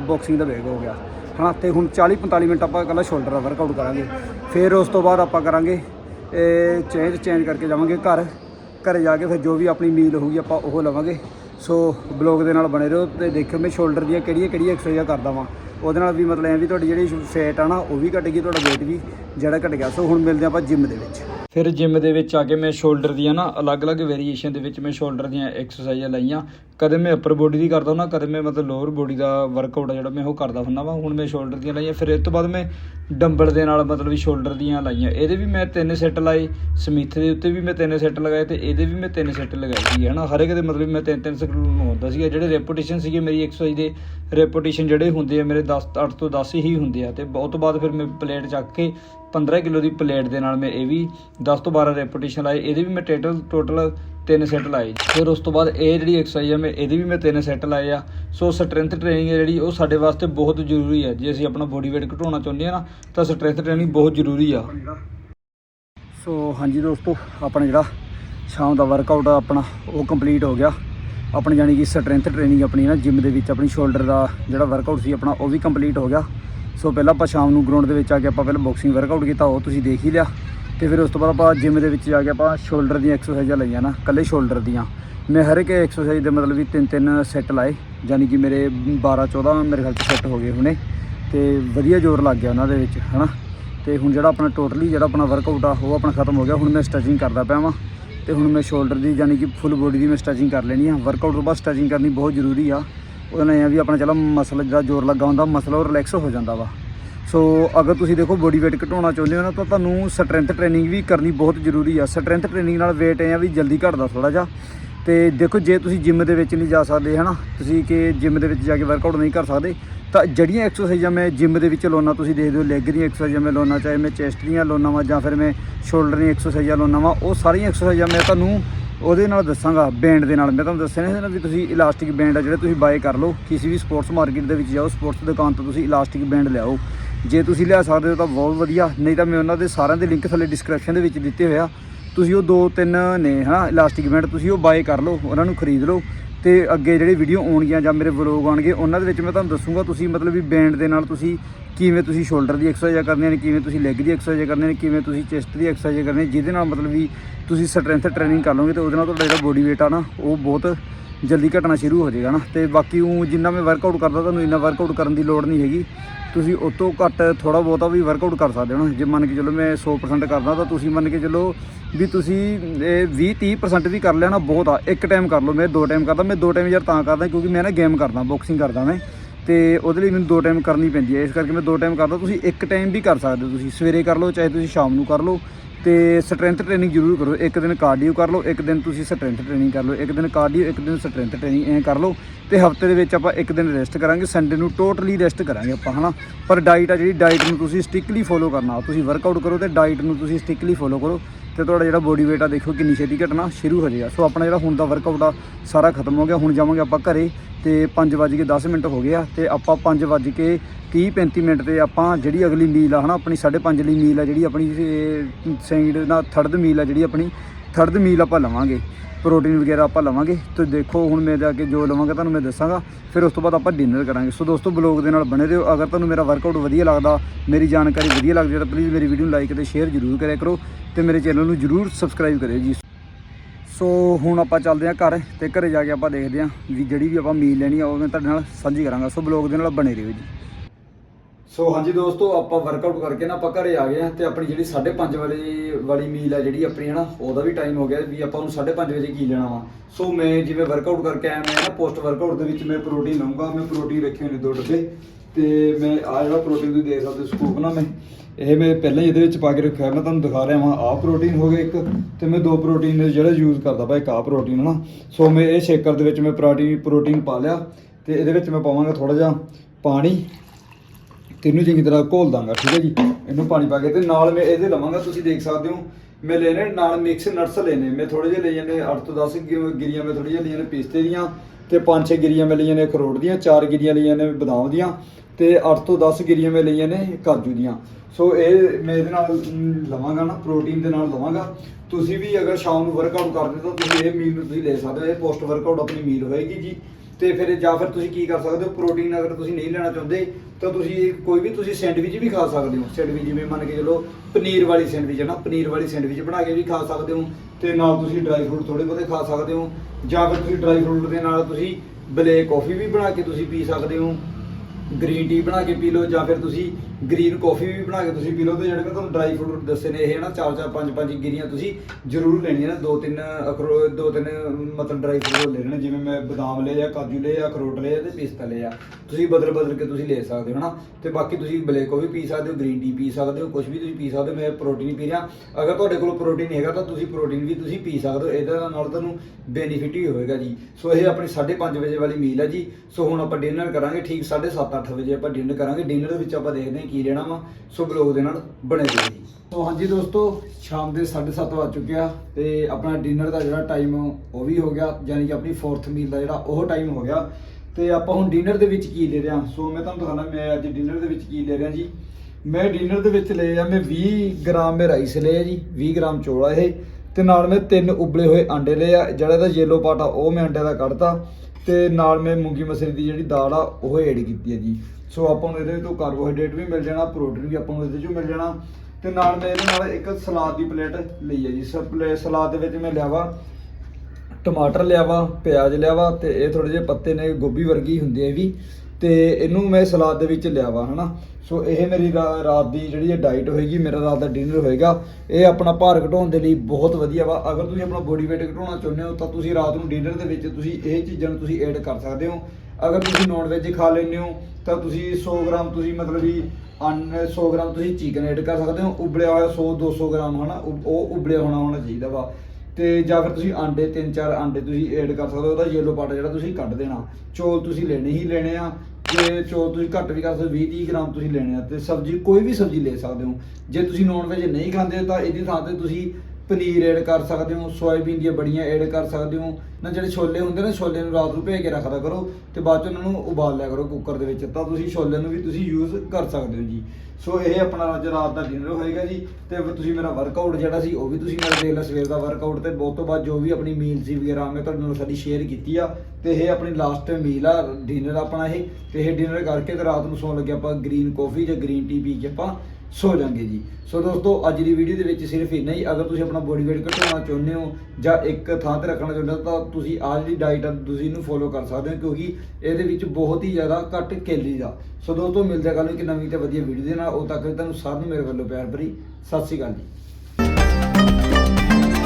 ਬਾਕਸਿੰਗ ਦਾ ਵੇਗ ਹੋ ਗਿਆ। ਹਨਾ, ਤੇ ਹੁਣ 40 45 ਮਿੰਟ ਆਪਾਂ ਇਕੱਲਾ ਸ਼ੋਲਡਰ ਦਾ ਵਰਕਆਊਟ ਕਰਾਂਗੇ। ਫਿਰ ਉਸ ਤੋਂ ਬਾਅਦ ਆਪਾਂ ਕਰਾਂਗੇ, ਇਹ ਚੇਂਜ ਚੇਂਜ ਕਰਕੇ ਜਾਵਾਂਗੇ ਘਰ। ਘਰੇ ਜਾ ਕੇ ਫਿਰ ਜੋ ਵੀ ਆਪਣੀ ਮੀਲ ਹੋਊਗੀ ਆਪਾਂ ਉਹ ਲਵਾਂਗੇ। ਸੋ ਬਲੌਗ ਦੇ ਨਾਲ ਬਣੇ ਰਹੋ ਤੇ ਦੇਖਿਓ ਮੈਂ ਸ਼ੋਲਡਰ ਦੀਆਂ ਕਿਹੜੀਆਂ ਕਿਹੜੀਆਂ ਐਕਸਰਸਾਈਜ਼ਾਂ ਕਰਦਾ ਵਾਂ। ਉਹਦੇ ਨਾਲ ਵੀ ਮਤਲਬ ਐ ਵੀ ਤੁਹਾਡੀ ਜਿਹੜੀ ਫੈਟ ਆ ਨਾ, ਉਹ ਵੀ ਘਟ ਗਈ ਤੁਹਾਡਾ weight ਵੀ ਜਿਹੜਾ ਘਟ ਗਿਆ। ਸੋ ਹੁਣ ਮਿਲਦੇ ਆਪਾਂ ਜਿਮ ਦੇ ਵਿੱਚ। ਫਿਰ ਜਿਮ ਦੇ ਵਿੱਚ ਆ ਕੇ ਮੈਂ ਸ਼ੋਲਡਰ ਦੀਆਂ ਨਾ ਅਲੱਗ-ਅਲੱਗ ਵੇਰੀਏਸ਼ਨ ਦੇ ਵਿੱਚ ਮੈਂ ਸ਼ੋਲਡਰ ਦੀਆਂ ਐਕਸਰਸਾਈਜ਼ਾਂ ਲਾਈਆਂ। ਕਦੇ ਮੈਂ ਅਪਰ ਬੋਡੀ ਦੀ ਕਰਦਾ ਹੁੰਦਾ, ਕਦੇ ਮੈਂ ਮਤਲਬ ਲੋਅਰ ਬੋਡੀ ਦਾ ਵਰਕਆਊਟ ਆ ਜਿਹੜਾ ਮੈਂ ਉਹ ਕਰਦਾ ਹੁੰਦਾ ਵਾ, ਹੁਣ ਮੈਂ ਸ਼ੋਲਡਰ ਦੀਆਂ ਲਾਈਆਂ। ਫਿਰ ਇਸ ਤੋਂ ਬਾਅਦ ਮੈਂ ਡੰਬਲ ਦੇ ਨਾਲ ਮਤਲਬ ਵੀ ਸ਼ੋਲਡਰ ਦੀਆਂ ਲਾਈਆਂ। ਇਹਦੇ ਵੀ ਮੈਂ ਤਿੰਨ ਸੈੱਟ ਲਾਏ, ਸਮਿਥ ਦੇ ਉੱਤੇ ਵੀ ਮੈਂ ਤਿੰਨ ਸੈੱਟ ਲਗਾਏ ਤੇ ਇਹਦੇ ਵੀ ਮੈਂ ਤਿੰਨ ਸੈੱਟ ਲਗਾਏ ਸੀ ਹਨਾ। ਹਰ ਇੱਕ ਦੇ ਮਤਲਬ ਮੈਂ ਤਿੰਨ ਤਿੰਨ ਸੈੱਟ ਹੁੰਦਾ ਸੀਗਾ। ਜਿਹੜੇ ਰੈਪੂਟੇਸ਼ਨ ਸੀਗੇ ਮੇਰੀ ਐਕਸਰਸਾਈਜ਼ ਦੇ ਰੈਪੂਟੇਸ਼ਨ ਜਿਹੜੇ ਹੁੰਦੇ ਆ ਮੇਰੇ 10 8 ਤੋਂ 10 ਹੀ ਹੁੰਦੇ ਆ ਤੇ ਬਹੁਤ ਤੋਂ ਬਾਅਦ ਫਿਰ ਮੈਂ ਪਲੇਟ ਚੱਕ ਕੇ 15 ਕਿਲੋ ਦੀ ਪਲੇਟ ਦੇ ਨਾਲ ਮੈਂ ਇਹ ਵੀ 10 ਤੋਂ 12 ਰੈਪੂਟੇਸ਼ਨ ਲਾਏ, ਇਹਦੇ ਵੀ ਮੈਂ ਟੋਟਲ ਟੋਟਲ ਤਿੰਨ ਸੈੱਟ ਲਾਏ। ਫਿਰ ਉਸ ਤੋਂ ਬਾਅਦ ਇਹ ਜਿਹੜੀ ਐਕਸਰਸਾਈਜ਼ ਆ, ਮੈਂ ਇਹਦੇ ਵੀ ਮੈਂ ਤਿੰਨ ਸੈੱਟ ਲਾਏ ਆ। ਸੋ ਸਟਰੈਂਥ ਟ੍ਰੇਨਿੰਗ ਹੈ ਜਿਹੜੀ, ਉਹ ਸਾਡੇ ਵਾਸਤੇ ਬਹੁਤ ਜ਼ਰੂਰੀ ਹੈ ਜੇ ਅਸੀਂ ਆਪਣਾ ਬੋਡੀ weight ਘਟਾਉਣਾ ਚਾਹੁੰਦੇ ਆ ਨਾ, ਤਾਂ ਸਟਰੈਂਥ ਟ੍ਰੇਨਿੰਗ ਬਹੁਤ ਜ਼ਰੂਰੀ ਆ। ਸੋ ਹਾਂਜੀ ਦੋਸਤੋ, ਆਪਣਾ ਜਿਹੜਾ ਸ਼ਾਮ ਦਾ ਵਰਕਆਊਟ ਆਪਣਾ, ਉਹ ਕੰਪਲੀਟ ਹੋ ਗਿਆ। ਆਪਣੀ ਜਾਨੀ ਕਿ ਸਟਰੈਂਥ ਟ੍ਰੇਨਿੰਗ ਆਪਣੀ ਨਾ ਜਿਮ ਦੇ ਵਿੱਚ, ਆਪਣੀ ਸ਼ੋਲਡਰ ਦਾ ਜਿਹੜਾ ਵਰਕਆਊਟ ਸੀ ਆਪਣਾ, ਉਹ ਵੀ ਕੰਪਲੀਟ ਹੋ ਗਿਆ। ਸੋ ਪਹਿਲਾਂ ਆਪਾਂ ਸ਼ਾਮ ਨੂੰ ਗਰਾਊਂਡ ਦੇ ਵਿੱਚ ਆ ਕੇ ਆਪਾਂ ਪਹਿਲਾਂ ਬਾਕਸਿੰਗ ਵਰਕਆਊਟ ਕੀਤਾ, ਉਹ ਤੁਸੀਂ ਦੇਖ ਹੀ ਲਿਆ। ਤੇ ਫਿਰ ਉਸ ਤੋਂ ਬਾਅਦ ਆਪਾਂ ਜਿਮ ਦੇ ਵਿੱਚ ਜਾ ਕੇ ਆਪਾਂ ਸ਼ੋਲਡਰ ਦੀਆਂ ਐਕਸਰਸਾਈਜ਼ਾਂ ਲਈਆਂ ਨਾ ਕੱਲੇ ਸ਼ੋਲਡਰ ਦੀਆਂ। ਮੈਂ ਹਰ ਇੱਕ ਐਕਸਰਸਾਈਜ਼ ਦੇ ਮਤਲਬ ਵੀ ਤਿੰਨ ਤਿੰਨ ਸੈੱਟ ਲਾਏ, ਯਾਨੀ ਕਿ ਮੇਰੇ 12 14 ਮੇਰੇ ਖਿਆਲ 'ਚ ਸੈੱਟ ਹੋ ਗਏ ਹੁਣੇ। ਤੇ ਵਧੀਆ ਜ਼ੋਰ ਲੱਗ ਗਿਆ ਉਹਨਾਂ ਦੇ ਵਿੱਚ, ਹਨਾ? ਤੇ ਹੁਣ ਜਿਹੜਾ ਆਪਣਾ ਟੋਟਲੀ ਜਿਹੜਾ ਆਪਣਾ ਵਰਕਆਊਟ ਆ, ਉਹ ਆਪਣਾ ਖਤਮ ਹੋ ਗਿਆ। ਹੁਣ ਮੈਂ ਸਟ੍ਰੈਚਿੰਗ ਕਰਦਾ ਪਿਆ ਵਾਂ। ਤੇ ਹੁਣ ਮੈਂ ਸ਼ੋਲਡਰ ਦੀ, ਯਾਨੀ ਕਿ ਫੁੱਲ ਬੋਡੀ ਦੀ ਮੈਂ ਸਟ੍ਰੈਚਿੰਗ ਕਰ ਲੈਣੀ ਆ। ਵਰਕਆਊਟ ਤੋਂ ਬਾਅਦ ਸਟ੍ਰੈਚਿੰਗ ਕਰਨੀ ਬਹੁਤ ਜ਼ਰੂਰੀ ਆ। ਉਹਦੇ ਨਾਲ ਇਹ ਆ ਵੀ ਆਪਣਾ ਚਲੋ ਮਸਲ ਜਿਹੜਾ ਜ਼ੋਰ ਲੱਗਾ ਹੁੰਦਾ, ਮਸਲ ਉਹ ਰਿਲੈਕਸ ਹੋ ਜਾਂਦਾ ਵਾ। ਸੋ ਅਗਰ ਤੁਸੀਂ ਦੇਖੋ ਬੋਡੀ weight ਘਟਾਉਣਾ ਚਾਹੁੰਦੇ ਹੋ ਨਾ, ਤਾਂ ਤੁਹਾਨੂੰ ਸਟਰੈਂਥ ਟ੍ਰੇਨਿੰਗ ਵੀ ਕਰਨੀ ਬਹੁਤ ਜ਼ਰੂਰੀ ਆ। ਸਟਰੈਂਥ ਟ੍ਰੇਨਿੰਗ ਨਾਲ weight ਇਹ ਆ ਵੀ ਜਲਦੀ ਘਟਦਾ ਥੋੜਾ ਜਿਹਾ। ਤੇ ਦੇਖੋ, ਜੇ ਤੁਸੀਂ ਜਿਮ ਦੇ ਵਿੱਚ ਨਹੀਂ ਜਾ ਸਕਦੇ, ਹਨਾ, ਤੁਸੀਂ ਕਿ ਜਿਮ ਦੇ ਵਿੱਚ ਜਾ ਕੇ ਵਰਕਆਊਟ ਨਹੀਂ ਕਰ ਸਕਦੇ, ਤਾਂ ਜਿਹੜੀਆਂ ਐਕਸਰਸਾਈਜ਼ਾਂ ਮੈਂ ਜਿਮ ਦੇ ਵਿੱਚ ਲਾਉਣਾ ਤੁਸੀਂ ਦੇਖਦੇ ਹੋ ਲੈਗ ਦੀਆਂ ਐਕਸਰਸਾਈਜ਼ਾਂ ਮੈਂ ਲਾਉਣਾ ਚਾਹੇ ਮੈਂ ਚੈਸਟ ਦੀਆਂ ਲਾਉਣਾ ਵਾਂ ਜਾਂ ਫਿਰ ਮੈਂ ਸ਼ੋਲਡਰ ਦੀਆਂ ਐਕਸਰਸਾਈਜ਼ਾਂ ਲਾਉਣਾ ਵਾ, ਉਹ ਸਾਰੀਆਂ ਐਕਸਰਸਾਈਜ਼ਾਂ ਮੈਂ ਤੁਹਾਨੂੰ ਉਹਦੇ ਨਾਲ ਦੱਸਾਂਗਾ ਬੈਂਡ ਦੇ ਨਾਲ। ਮੈਂ ਤੁਹਾਨੂੰ ਦੱਸਿਆ ਨਹੀਂ ਸੀ ਨਾ ਵੀ ਤੁਸੀਂ ਇਲਾਸਟਿਕ ਬੈਂਡ ਆ, ਜਿਹੜੇ ਤੁਸੀਂ ਬਾਏ ਕਰ ਲਓ। ਕਿਸੇ ਵੀ ਸਪੋਰਟਸ ਮਾਰਕੀਟ ਦੇ ਵਿੱਚ ਜਾਓ ਸਪੋਰਟਸ ਦੁਕਾਨ ਤੋਂ ਤੁਸੀਂ ਇਲਾਸਟਿਕ ਬੈਂਡ ਲਿਆਓ। ਜੇ ਤੁਸੀਂ ਲਿਆ ਸਕਦੇ ਹੋ ਤਾਂ ਬਹੁਤ ਵਧੀਆ, ਨਹੀਂ ਤਾਂ ਮੈਂ ਉਹਨਾਂ ਦੇ ਸਾਰਿਆਂ ਦੇ ਲਿੰਕ ਥੱਲੇ ਡਿਸਕ੍ਰਿਪਸ਼ਨ ਦੇ ਵਿੱਚ ਦਿੱਤੇ ਹੋਇਆ ਤੁਸੀਂ ਉਹ ਦੋ ਤਿੰਨ ਨੇ, ਹਨਾ ਇਲਾਸਟਿਕ ਬੈਂਡ ਤੁਸੀਂ ਉਹ ਬਾਏ ਕਰ ਲਓ, ਉਹਨਾਂ ਨੂੰ ਖਰੀਦ ਲਓ। ਤੇ ਅੱਗੇ ਜਿਹੜੇ ਵੀਡੀਓ ਆਉਣਗੀਆਂ ਜਾਂ ਮੇਰੇ ਵਲੋਗ ਆਉਣਗੇ, ਉਹਨਾਂ ਦੇ ਵਿੱਚ ਮੈਂ ਤੁਹਾਨੂੰ ਦੱਸੂਗਾ ਤੁਸੀਂ ਮਤਲਬ ਵੀ ਬੈਂਡ ਦੇ ਨਾਲ ਤੁਸੀਂ ਕਿਵੇਂ ਤੁਸੀਂ ਸ਼ੋਲਡਰ ਦੀ ਐਕਸਰਸਾਈਜ਼ ਕਰਨੀਆਂ ਨੇ ਕਿਵੇਂ ਤੁਸੀਂ ਲੈਗ ਦੀ ਐਕਸਰਸਾਈਜ਼ ਕਰਨੀਆਂ ਨੇ ਕਿਵੇਂ ਤੁਸੀਂ ਚੈਸਟ ਦੀ ਐਕਸਰਸਾਈਜ਼ ਕਰਨੀ ਜਿਹਦੇ ਨਾਲ ਮਤਲਬ ਵੀ ਤੁਸੀਂ ਸਟਰੈਂਥ ਟ੍ਰੇਨਿੰਗ ਕਰ ਲਓਗੇ ਤੇ ਉਹਦੇ ਨਾਲ ਤੁਹਾਡਾ ਜਿਹੜਾ ਬੋਡੀ weight ਆ ਨਾ, ਉਹ ਬਹੁਤ ਜਲਦੀ ਘਟਣਾ ਸ਼ੁਰੂ ਹੋ ਜਾਏਗਾ ਨਾ। ਤੇ ਬਾਕੀ ਉਹ ਜਿੰਨਾ ਮੈਂ ਵਰਕਆਊਟ ਕਰਦਾ, ਤੁਹਾਨੂੰ ਇੰਨਾ ਵਰਕਆਊਟ ਕਰਨ ਦੀ ਲੋੜ ਨਹੀਂ ਹੈਗੀ। ਤੁਸੀਂ ਉਸ ਤੋਂ ਘੱਟ ਥੋੜਾ ਬਹੁਤਾ ਵੀ ਵਰਕਆਊਟ ਕਰ ਸਕਦੇ ਹੋ ਨਾ। ਜੇ ਮੰਨ ਕੇ ਚੱਲੋ ਮੈਂ 100% ਕਰਦਾ ਤਾਂ ਤੁਸੀਂ ਮੰਨ ਕੇ ਚੱਲੋ ਵੀ ਤੁਸੀਂ, ਇਹ 20 30% ਵੀ ਕਰ ਲਿਆ ਨਾ ਬਹੁਤ ਆ। ਇੱਕ ਟਾਈਮ ਕਰ ਲਓ, ਮੈਂ ਦੋ ਟਾਈਮ ਕਰਦਾ। ਮੈਂ ਦੋ ਟਾਈਮ ਯਾਰ ਤਾਂ ਕਰਦਾ ਕਿਉਂਕਿ ਮੈਂ ਨਾ ਗੇਮ ਕਰਦਾ ਬਾਕਸਿੰਗ ਕਰਦਾ ਮੈਂ। ਤੇ ਉਹਦੇ ਲਈ ਮੈਨੂੰ ਦੋ ਟਾਈਮ ਕਰਨੀ ਪੈਂਦੀ ਹੈ। ਇਸ ਕਰਕੇ ਮੈਂ ਦੋ ਟਾਈਮ ਕਰਦਾ। ਤੁਸੀਂ ਇੱਕ ਟਾਈਮ ਵੀ ਕਰ ਸਕਦੇ ਹੋ। ਤੁਸੀਂ ਸਵੇਰੇ ਕਰ ਲਓ, ਚਾਹੇ ਤੁਸੀਂ ਸ਼ਾਮ ਨੂੰ ਕਰ ਲਓ। ਤੇ ਸਟਰੈਂਥ ਟ੍ਰੇਨਿੰਗ ਜ਼ਰੂਰ ਕਰੋ। ਇੱਕ ਦਿਨ ਕਾਰਡੀਓ ਕਰ ਲਓ, ਇੱਕ ਦਿਨ ਤੁਸੀਂ ਸਟਰੈਂਥ ਟ੍ਰੇਨਿੰਗ ਕਰ ਲਓ। ਇੱਕ ਦਿਨ ਕਾਰਡੀਓ ਇੱਕ ਦਿਨ ਸਟਰੈਂਥ ਟ੍ਰੇਨਿੰਗ ਐਂ ਕਰ ਲਓ ਤੇ ਹਫ਼ਤੇ ਦੇ ਵਿੱਚ ਆਪਾਂ ਇੱਕ ਦਿਨ ਰੈਸਟ ਕਰਾਂਗੇ। ਸੰਡੇ ਨੂੰ ਟੋਟਲੀ ਰੈਸਟ ਕਰਾਂਗੇ ਆਪਾਂ, ਹਨਾ? ਪਰ ਡਾਈਟ ਆ ਜਿਹੜੀ ਡਾਈਟ ਨੂੰ ਤੁਸੀਂ ਸਟ੍ਰਿਕਲੀ ਫੋਲੋ ਕਰਨਾ। ਤੁਸੀਂ ਵਰਕਆਊਟ ਕਰੋ ਤੇ ਡਾਈਟ ਨੂੰ ਤੁਸੀਂ ਸਟਿਕਲੀ ਫੋਲੋ ਕਰੋ। ਤੇ ਤੁਹਾਡਾ ਜਿਹੜਾ ਬੋਡੀ weight ਆ, ਦੇਖੋ ਕਿੰਨੀ ਛੇਤੀ ਘਟਣਾ ਸ਼ੁਰੂ ਹੋ ਜਾਏਗਾ। ਸੋ ਆਪਣਾ ਜਿਹੜਾ ਹੁਣ ਦਾ ਵਰਕਆਊਟ ਆ, ਸਾਰਾ ਖਤਮ ਹੋ ਗਿਆ। ਹੁਣ ਜਾਵਾਂਗੇ ਆਪਾਂ ਘਰੇ ਤੇ 5:10 ਮਿੰਟ ਹੋ ਗਏ ਆ ਤੇ ਆਪਾਂ 5:30 30 35 ਮਿੰਟ ਤੇ ਆਪਾਂ ਜਿਹੜੀ ਅਗਲੀ ਮੀਲ ਆ, ਹਨਾ, ਆਪਣੀ 5:30 ਲਈ ਮੀਲ ਆ, ਜਿਹੜੀ ਆਪਣੀ ਸਾਈਡ ਨਾ ਥਰਡ ਮੀਲ ਆ, ਜਿਹੜੀ ਆਪਣੀ ਥਰਡ ਮੀਲ ਆਪਾਂ ਲਵਾਂਗੇ ਪ੍ਰੋਟੀਨ ਵਗੈਰਾ ਆਪਾਂ ਲਵਾਂਗੇ, ਤੇ ਦੇਖੋ ਹੁਣ ਮੈਂ ਜਾ ਕੇ ਜੋ ਲਵਾਂਗਾ ਤੁਹਾਨੂੰ ਮੈਂ ਦੱਸਾਂਗਾ, ਫਿਰ ਉਸ ਤੋਂ ਬਾਅਦ ਆਪਾਂ ਡਿਨਰ ਕਰਾਂਗੇ। ਸੋ ਦੋਸਤੋ ਬਲੌਗ ਦੇ ਨਾਲ ਬਣੇ ਰਹੋ। ਅਗਰ ਤੁਹਾਨੂੰ ਮੇਰਾ ਵਰਕਆਊਟ ਵਧੀਆ ਲੱਗਦਾ, ਮੇਰੀ ਜਾਣਕਾਰੀ ਵਧੀਆ ਲੱਗਦੀ ਹੈ, ਤਾਂ ਪਲੀਜ਼ ਮੇਰੀ ਵੀਡੀਓ ਨੂੰ ਲਾਈਕ ਤੇ ਸ਼ੇਅਰ ਜ਼ਰੂਰ ਕਰਿਆ ਕਰੋ ਤੇ ਮੇਰੇ ਚੈਨਲ ਨੂੰ ਜ਼ਰੂਰ ਸਬਸਕ੍ਰਾਈਬ ਕਰਿਓ ਜੀ। ਸੋ ਹੁਣ ਆਪਾਂ ਚੱਲਦੇ ਹਾਂ ਘਰ ਤੇ ਘਰੇ ਜਾ ਕੇ ਆਪਾਂ ਦੇਖਦੇ ਹਾਂ ਵੀ ਜਿਹੜੀ ਵੀ ਆਪਾਂ ਮੀਲ ਲੈਣੀ ਆ, ਉਹ ਮੈਂ ਤੁਹਾਡੇ ਨਾਲ ਸਾਂਝੀ ਕਰਾਂਗਾ। ਸੋ ਬਲੌਗ ਦੇ ਨਾਲ ਬਣੇ ਰਹੋ ਜੀ। ਸੋ ਹਾਂਜੀ ਦੋਸਤੋ, ਆਪਾਂ ਵਰਕਆਊਟ ਕਰਕੇ ਨਾ ਆਪਾਂ ਘਰੇ ਆ ਗਏ ਆ ਤੇ ਆਪਣੀ ਜਿਹੜੀ 5:30 ਵਜੇ ਵਾਲੀ ਮੀਲ ਆ ਜਿਹੜੀ ਆਪਣੀ ਹਨਾ ਉਹਦਾ ਵੀ ਟਾਈਮ ਹੋ ਗਿਆ ਵੀ ਆਪਾਂ ਨੂੰ 5:30 ਵਜੇ ਕੀ ਲੈਣਾ ਵਾ। ਸੋ ਮੈਂ ਜਿਵੇਂ ਵਰਕਆਊਟ ਕਰਕੇ ਆਇਆ, ਮੈਂ ਨਾ ਪੋਸਟ ਵਰਕਆਊਟ ਦੇ ਵਿੱਚ ਮੈਂ ਪ੍ਰੋਟੀਨ ਲਵਾਂਗਾ ਮੈਂ ਪ੍ਰੋਟੀਨ ਰੱਖੇ ਹੋਏ ਨੇ ਦੋ। ਡੱਬੇ ਤੇ ਮੈਂ ਆ ਜਿਹੜਾ ਪ੍ਰੋਟੀਨ ਤੁਸੀਂ ਦੇਖ ਸਕਦੇ ਸਕੂਪ ਨਾ ਮੈਂ, ਇਹ ਮੈਂ ਪਹਿਲਾਂ ਹੀ ਇਹਦੇ ਵਿੱਚ ਪਾ ਕੇ ਰੱਖਿਆ, ਮੈਂ ਤੁਹਾਨੂੰ ਦਿਖਾ ਰਿਹਾ ਹਾਂ ਆਹ ਪ੍ਰੋਟੀਨ ਹੋ ਗਿਆ ਇੱਕ, ਤੇ ਮੈਂ ਦੋ ਪ੍ਰੋਟੀਨ ਜਿਹੜਾ ਯੂਜ਼ ਕਰਦਾ ਪਾ ਇੱਕ ਆਹ ਪ੍ਰੋਟੀਨ ਹਨਾ ਸੋ ਮੈਂ ਇਹ ਸ਼ੇਕਰ ਦੇ ਵਿੱਚ ਮੈਂ ਪ੍ਰੋਟੀਨ ਪ੍ਰੋਟੀਨ ਪਾ ਲਿਆ, ਤੇ ਇਹਦੇ ਵਿੱਚ ਮੈਂ ਪਾਵਾਂਗਾ ਥੋੜਾ ਜਿਹਾ ਪਾਣੀ ਤੇ ਇਹਨੂੰ ਚੰਗੀ ਤਰ੍ਹਾਂ ਘੋਲ ਦਾਂਗਾ, ਠੀਕ ਹੈ ਜੀ? ਇਹਨੂੰ ਪਾਣੀ ਪਾ ਕੇ ਤੇ ਨਾਲ ਮੈਂ ਇਹਦੇ ਲਵਾਂਗਾ, ਤੁਸੀਂ ਦੇਖ ਸਕਦੇ ਹੋ। ਮੈਂ ਲੈਣੇ, ਨਾਲ ਮਿਕਸ ਨਟਸ ਲੈਣੇ। ਮੈਂ ਥੋੜੇ ਜਿਹੇ ਲਈ ਜਾਂਦੇ 8 ਤੋਂ 10 ਗਿ- ਗਿਰੀਆਂ ਮੈਂ ਥੋੜੀਆਂ ਲਈਆਂ ਨੇ ਪਿਸਤੇ ਦੀਆਂ ਤੇ 5-6 ਗਿਰੀਆਂ ਮੈਂ ਲਈਆਂ ਨੇ ਅਖਰੋਟ ਦੀਆਂ 4 ਗਿਰੀਆਂ ਲਈਆਂ ਨੇ ਬਦਾਮ ਦੀਆਂ ਤੇ 8 ਤੋਂ 10 ਗਿਰੀਆਂ ਮੈਂ ਲਈਆਂ ਨੇ ਕਾਜੂ ਦੀਆਂ। ਸੋ ਇਹ ਮੈਂ ਇਹਦੇ ਨਾਲ ਲਵਾਂਗਾ ਨਾ ਪ੍ਰੋਟੀਨ ਦੇ ਨਾਲ ਲਵਾਂਗਾ। ਤੁਸੀਂ ਵੀ ਅਗਰ ਸ਼ਾਮ ਨੂੰ ਵਰਕਆਊਟ ਕਰਦੇ ਤਾਂ ਤੁਸੀਂ ਇਹ ਮੀਲ ਨੂੰ ਤੁਸੀਂ ਲੈ ਸਕਦੇ ਹੋ, ਇਹ ਪੋਸਟ ਵਰਕਆਊਟ ਆਪਣੀ ਮੀਲ ਹੋਏਗੀ ਜੀ। ਤੇ ਫਿਰ ਜਾਂ ਫਿਰ ਤੁਸੀਂ ਕੀ ਕਰ ਸਕਦੇ ਹੋ ਪ੍ਰੋਟੀਨ ਅਗਰ ਤੁਸੀਂ ਨਹੀਂ ਲੈਣਾ ਚਾਹੁੰਦੇ ਤਾਂ ਤੁਸੀਂ ਕੋਈ ਵੀ ਤੁਸੀਂ ਸੈਂਡਵਿਚ ਵੀ ਖਾ ਸਕਦੇ ਹੋ। ਸੈਂਡਵਿਚ ਜਿਵੇਂ ਮੰਨ ਕੇ ਚਲੋ ਪਨੀਰ ਵਾਲੀ ਸੈਂਡਵਿਚ ਹੈ ਨਾ, ਪਨੀਰ ਵਾਲੀ ਸੈਂਡਵਿਚ ਬਣਾ ਕੇ ਵੀ ਖਾ ਸਕਦੇ ਹੋ ਤੇ ਨਾਲ ਤੁਸੀਂ ਡਰਾਈ ਫਰੂਟ ਥੋੜੇ ਬਹੁਤੇ ਖਾ ਸਕਦੇ ਹੋ ਜਾਂ ਫਿਰ ਤੁਸੀਂ ਡਰਾਈ ਫਰੂਟ ਦੇ ਨਾਲ ਤੁਸੀਂ ਬਲੈਕ ਕਾਫੀ ਵੀ ਬਣਾ ਕੇ ਤੁਸੀਂ ਪੀ ਸਕਦੇ ਹੋ ਗ੍ਰੀਨ ਟੀ ਬਣਾ ਕੇ ਪੀ ਲਓ ਜਾਂ ਫਿਰ ਤੁਸੀਂ ਗ੍ਰੀਨ ਕਾਫੀ ਵੀ ਬਣਾ ਕੇ ਤੁਸੀਂ ਪੀ ਲਓ ਤੇ ਜਿਹੜੇ ਮੈਂ ਤੁਹਾਨੂੰ ਡਰਾਈ ਫਰੂਟ ਦੱਸੇ ਨੇ, ਇਹ ਨਾ ਚਾਰ ਚਾਰ, ਪੰਜ ਪੰਜ ਗਿਰੀਆਂ ਤੁਸੀਂ ਜ਼ਰੂਰ ਲੈਣੀਆਂ ਨੇ, ਦੋ, ਤਿੰਨ ਅਖਰੋ, ਦੋ, ਤਿੰਨ ਮਤਲਬ ਡਰਾਈ ਫਰੂਟ ਲੈ ਲੈਣੇ ਜਿਵੇਂ ਮੈਂ ਬਦਾਮ ਲਏ ਜਾਂ ਕਾਜੂ ਲਏ ਜਾਂ ਅਖਰੋਟ ਲਏ ਤੇ ਪਿਸਤਾ ਲਏ ਆ। ਤੁਸੀਂ ਬਦਲ ਬਦਲ ਕੇ ਤੁਸੀਂ ਲੈ ਸਕਦੇ ਹੋ, ਹਨਾ? ਤੇ ਬਾਕੀ ਤੁਸੀਂ ਬਲੈਕ ਕਾਫੀ ਪੀ ਸਕਦੇ ਹੋ ਗ੍ਰੀਨ ਟੀ ਪੀ ਸਕਦੇ ਹੋ ਕੁਝ ਵੀ ਤੁਸੀਂ ਪੀ ਸਕਦੇ ਹੋ, ਮੈਂ ਪ੍ਰੋਟੀਨ ਪੀ ਰਿਹਾ। ਅਗਰ ਤੁਹਾਡੇ ਕੋਲ ਪ੍ਰੋਟੀਨ ਹੈਗਾ ਤਾਂ ਤੁਸੀਂ ਪ੍ਰੋਟੀਨ ਵੀ ਤੁਸੀਂ ਪੀ ਸਕਦੇ ਹੋ, ਇਹਦਾ ਨਾਲ ਤੁਹਾਨੂੰ ਬੈਨੀਫਿਟ ਵੀ ਹੋਵੇਗਾ ਜੀ। ਸੋ ਇਹ ਆਪਣੀ 5:30 ਵਜੇ ਵਾਲੀ ਮੀਲ ਹੈ ਜੀ। ਸੋ ਹੁਣ ਆਪਾਂ ਡਿਨਰ ਕਰਾਂਗੇ, ਠੀਕ 7:30 8 ਵਜੇ ਆਪਾਂ ਡਿਨਰ ਕਰਾਂਗੇ। ਡਿਨਰ ਵਿੱਚ ਆਪਾਂ ਦੇਖਦੇ ਹਾਂ ਕੀ ਲੈਣਾ ਵਾ? ਸੋ ਬਲੌਗ ਦੇ ਨਾਲ ਬਣੇ ਰਹੋ ਜੀ। ਸੋ ਹਾਂਜੀ ਦੋਸਤੋ, ਸ਼ਾਮ ਦੇ 7:30 ਵੱਜ ਚੁੱਕਿਆ ਤੇ ਆਪਣਾ ਡਿਨਰ ਦਾ ਜਿਹੜਾ ਟਾਈਮ ਉਹ ਵੀ ਹੋ ਗਿਆ। ਯਾਨੀ ਕਿ ਆਪਣੀ 4th ਮੀਲ ਦਾ ਜਿਹੜਾ ਉਹ ਟਾਈਮ ਹੋ ਗਿਆ। ਤੇ ਆਪਾਂ ਹੁਣ ਡਿਨਰ ਦੇ ਵਿੱਚ ਕੀ ਲੈ ਰਹੇ ਹਾਂ ਸੋ ਮੈਂ ਤੁਹਾਨੂੰ ਦਿਖਾਣਾ ਮੈਂ ਅੱਜ ਡਿਨਰ ਦੇ ਵਿੱਚ ਕੀ ਲੈ ਰਿਹਾ ਜੀ। ਮੈਂ ਡਿਨਰ ਦੇ ਵਿੱਚ ਲਏ ਆ, ਮੈਂ 20 ਗ੍ਰਾਮ ਮੈਂ ਰਾਈਸ ਲਏ ਆ ਜੀ 20 ਗ੍ਰਾਮ ਚੌਲ ਇਹ। ਤੇ ਨਾਲ ਮੈਂ ਤਿੰਨ ਉਬਲੇ ਹੋਏ ਆਂਡੇ ਲਏ ਆ, ਜਿਹੜਾ ਇਹਦਾ ਯੈਲੋ ਪਾਰਟ ਆ, ਉਹ ਮੈਂ ਅੰਡੇ ਦਾ ਕੱਢਤਾ। ਤੇ ਨਾਲ ਮੈਂ ਮੂੰਗੀ ਮਸਰੀ ਦੀ ਜਿਹੜੀ ਦਾਲ ਆ, ਉਹ ਐਡ ਕੀਤੀ ਹੈ ਜੀ। ਸੋ ਆਪਾਂ ਨੂੰ ਇਹਦੇ ਤੋਂ ਕਾਰਬੋਹਾਈਡਰੇਟ ਵੀ ਮਿਲ ਜਾਣਾ ਪ੍ਰੋਟੀਨ ਵੀ ਆਪਾਂ ਨੂੰ ਇਹਦੇ ਚੋਂ ਮਿਲ ਜਾਣਾ। ਤੇ ਨਾਲ ਮੈਂ ਇਹਦੇ ਨਾਲ ਇੱਕ ਸਲਾਦ ਦੀ ਪਲੇਟ ਲਈ ਹੈ ਜੀ। ਸਰ ਪਲੇ- ਸਲਾਦ ਦੇ ਵਿੱਚ ਮੈਂ ਲਿਆ ਵਾ ਟਮਾਟਰ ਲਿਆ ਵਾ ਪਿਆਜ਼ ਲਿਆ ਵਾ ਤੇ ਇਹ ਥੋੜੇ ਜਿਹੇ ਪੱਤੇ ਨੇ, ਗੋਭੀ ਵਰਗੀ ਹੁੰਦੀ ਹੈ ਇਹ ਵੀ। ਤੇ ਇਹਨੂੰ ਮੈਂ ਸਲਾਦ ਦੇ ਵਿੱਚ ਲਿਆ ਵਾ ਹਨਾ? ਸੋ ਇਹ ਮੇਰੀ ਰਾ- ਰਾਤ ਦੀ ਜਿਹੜੀ ਇਹ ਡਾਈਟ ਹੋਏਗੀ, ਮੇਰਾ ਰਾਤ ਦਾ ਡਿਨਰ ਹੋਏਗਾ, ਇਹ ਆਪਣਾ ਭਾਰ ਘਟਾਉਣ ਦੇ ਲਈ ਬਹੁਤ ਵਧੀਆ ਵਾ। ਅਗਰ ਤੁਸੀਂ ਆਪਣਾ ਬੋਡੀ weight ਘਟਾਉਣਾ ਚਾਹੁੰਦੇ ਹੋ, ਤਾਂ ਤੁਸੀਂ ਰਾਤ ਨੂੰ ਡਿਨਰ ਦੇ ਵਿੱਚ ਤੁਸੀਂ ਇਹ ਚੀਜ਼ਾਂ ਨੂੰ ਤੁਸੀਂ ਐਡ ਕਰ ਸਕਦੇ ਹੋ। ਅਗਰ ਤੁਸੀਂ ਨਾਨ ਵੈਜ ਖਾ ਲੈਂਦੇ ਹੋ, ਤਾਂ ਤੁਸੀਂ 100 ਗ੍ਰਾਮ ਤੁਸੀਂ ਮਤਲਬ ਵੀ ਅਨ 100 ਗ੍ਰਾਮ ਤੁਸੀਂ ਚਿਕਨ ਐਡ ਕਰ ਸਕਦੇ ਹੋ। ਉਬਲਿਆ ਹੋਇਆ 100 200 ਗ੍ਰਾਮ, ਹਨਾ? ਉਬ- ਉਹ ਉਬਲਿਆ ਹੋਣਾ ਹੋਣਾ ਚਾਹੀਦਾ ਵਾ। ਤੇ ਜਾਂ ਫਿਰ ਤੁਸੀਂ ਆਂਡੇ ਤਿੰਨ ਚਾਰ ਆਂਡੇ ਤੁਸੀਂ ਐਡ ਕਰ ਸਕਦੇ ਹੋ, ਉਹਦਾ ਯੈਲੋ ਪਾਰਟ ਜਿਹੜਾ ਤੁਸੀਂ ਕੱਢ ਦੇਣਾ। ਚੌਲ ਤੁਸੀਂ ਲੈਣੇ ਹੀ ਲੈਣੇ ਆ। ਜੇ ਚੌਲ ਤੁਸੀਂ ਘੱਟ ਵੀ ਕਰ ਸਕਦੇ 20 30 ਗ੍ਰਾਮ ਤੁਸੀਂ ਲੈਣੇ ਆ ਤੇ ਸਬਜ਼ੀ, ਕੋਈ ਵੀ ਸਬਜ਼ੀ ਲੈ ਸਕਦੇ ਹੋ। ਜੇ ਤੁਸੀਂ ਨੌਨ ਵੈਜ ਨਹੀਂ ਖਾਂਦੇ ਤਾਂ ਇਹਦੀ ਥਾਂ ਤੇ ਤੁਸੀਂ ਪਨੀਰ ਐਡ ਕਰ ਸਕਦੇ ਹੋ, ਸੋਇਆਬੀਨ ਦੀਆਂ ਬੜੀਆਂ ਐਡ ਕਰ ਸਕਦੇ ਹੋ। ਨਾ ਜਿਹੜੇ ਛੋਲੇ ਹੁੰਦੇ ਨੇ ਛੋਲੇ ਨੂੰ ਰਾਤ ਨੂੰ ਭੇ ਕੇ ਰੱਖਦਾ ਕਰੋ ਤੇ ਬਾਅਦ ਚ ਉਹਨਾਂ ਨੂੰ ਉਬਾਲ ਲਿਆ ਕਰੋ ਕੁੱਕਰ ਦੇ ਵਿੱਚ। ਤਾਂ ਤੁਸੀਂ ਛੋਲੇ ਨੂੰ ਵੀ ਤੁਸੀਂ ਯੂਜ਼ ਕਰ ਸਕਦੇ ਹੋ ਜੀ। ਸੋ ਇਹ ਆਪਣਾ ਅੱਜ ਰਾਤ ਦਾ ਡਿਨਰ ਹੋਏਗਾ ਜੀ ਤੇ ਤੁਸੀਂ ਮੇਰਾ ਵਰਕਆਊਟ ਜਿਹੜਾ ਸੀ, ਉਹ ਵੀ ਤੁਸੀਂ ਮੇਰਾ ਦੇਖ ਲਿਆ ਸਵੇਰ ਦਾ ਵਰਕਆਊਟ ਤੇ ਬਹੁਤ ਤੋਂ ਬਾਅਦ ਜੋ ਵੀ ਆਪਣੀ ਮੀਲ ਸੀ ਵਗੈਰਾ ਮੈਂ ਤੁਹਾਡੇ ਨਾਲ ਸਾਡੀ ਸ਼ੇਅਰ ਕੀਤੀ ਆ ਤੇ ਇਹ ਆਪਣੀ ਲਾਸਟ ਮੀਲ ਆ ਡਿਨਰ ਆਪਣਾ ਇਹ ਤੇ ਇਹ ਡਿਨਰ ਕਰਕੇ ਤੇ ਰਾਤ ਨੂੰ ਸੌਣ ਲੱਗੇ ਆਪਾਂ ਗ੍ਰੀਨ ਕਾਫੀ ਜਾਂ ਗ੍ਰੀਨ ਟੀ ਪੀ ਕੇ ਆਪਾਂ ਸੋ ਜਾਾਂਗੇ ਜੀ। ਸੋ ਦੋਸਤੋ, ਅੱਜ ਦੀ ਵੀਡੀਓ ਦੇ ਵਿੱਚ ਸਿਰਫ ਇੰਨਾ ਹੀ। ਅਗਰ ਤੁਸੀਂ ਆਪਣਾ ਬੋਡੀ weight ਘਟਾਉਣਾ ਚਾਹੁੰਦੇ ਹੋ ਜਾਂ ਇੱਕ ਥਾਂ ਤੇ ਰੱਖਣਾ ਚਾਹੁੰਦੇ ਹੋ, ਤਾਂ ਤੁਸੀਂ ਆਹ ਜਿਹੜੀ ਡਾਈਟ ਆ, ਤੁਸੀਂ ਇਹਨੂੰ ਫੋਲੋ ਕਰ ਸਕਦੇ ਹੋ, ਕਿਉਂਕਿ ਇਹਦੇ ਵਿੱਚ ਬਹੁਤ ਹੀ ਜ਼ਿਆਦਾ ਘੱਟ ਕੈਲਰੀਜ਼ ਦਾ ਸੋ ਦੋਸਤੋ, ਮਿਲਦੇ ਹਾਂ ਕੱਲ੍ਹ ਨੂੰ ਇੱਕ ਨਵੀਂ ਤੇ ਵਧੀਆ ਵੀਡੀਓ ਦੇ ਨਾਲ। ਉਹ ਤੱਕ ਤੁਹਾਨੂੰ ਸਾਰਿਆਂ ਨੂੰ ਮੇਰੇ ਵੱਲੋਂ ਪਿਆਰ ਭਰੀ। ਸਤਿ ਸ਼੍ਰੀ ਅਕਾਲ ਜੀ।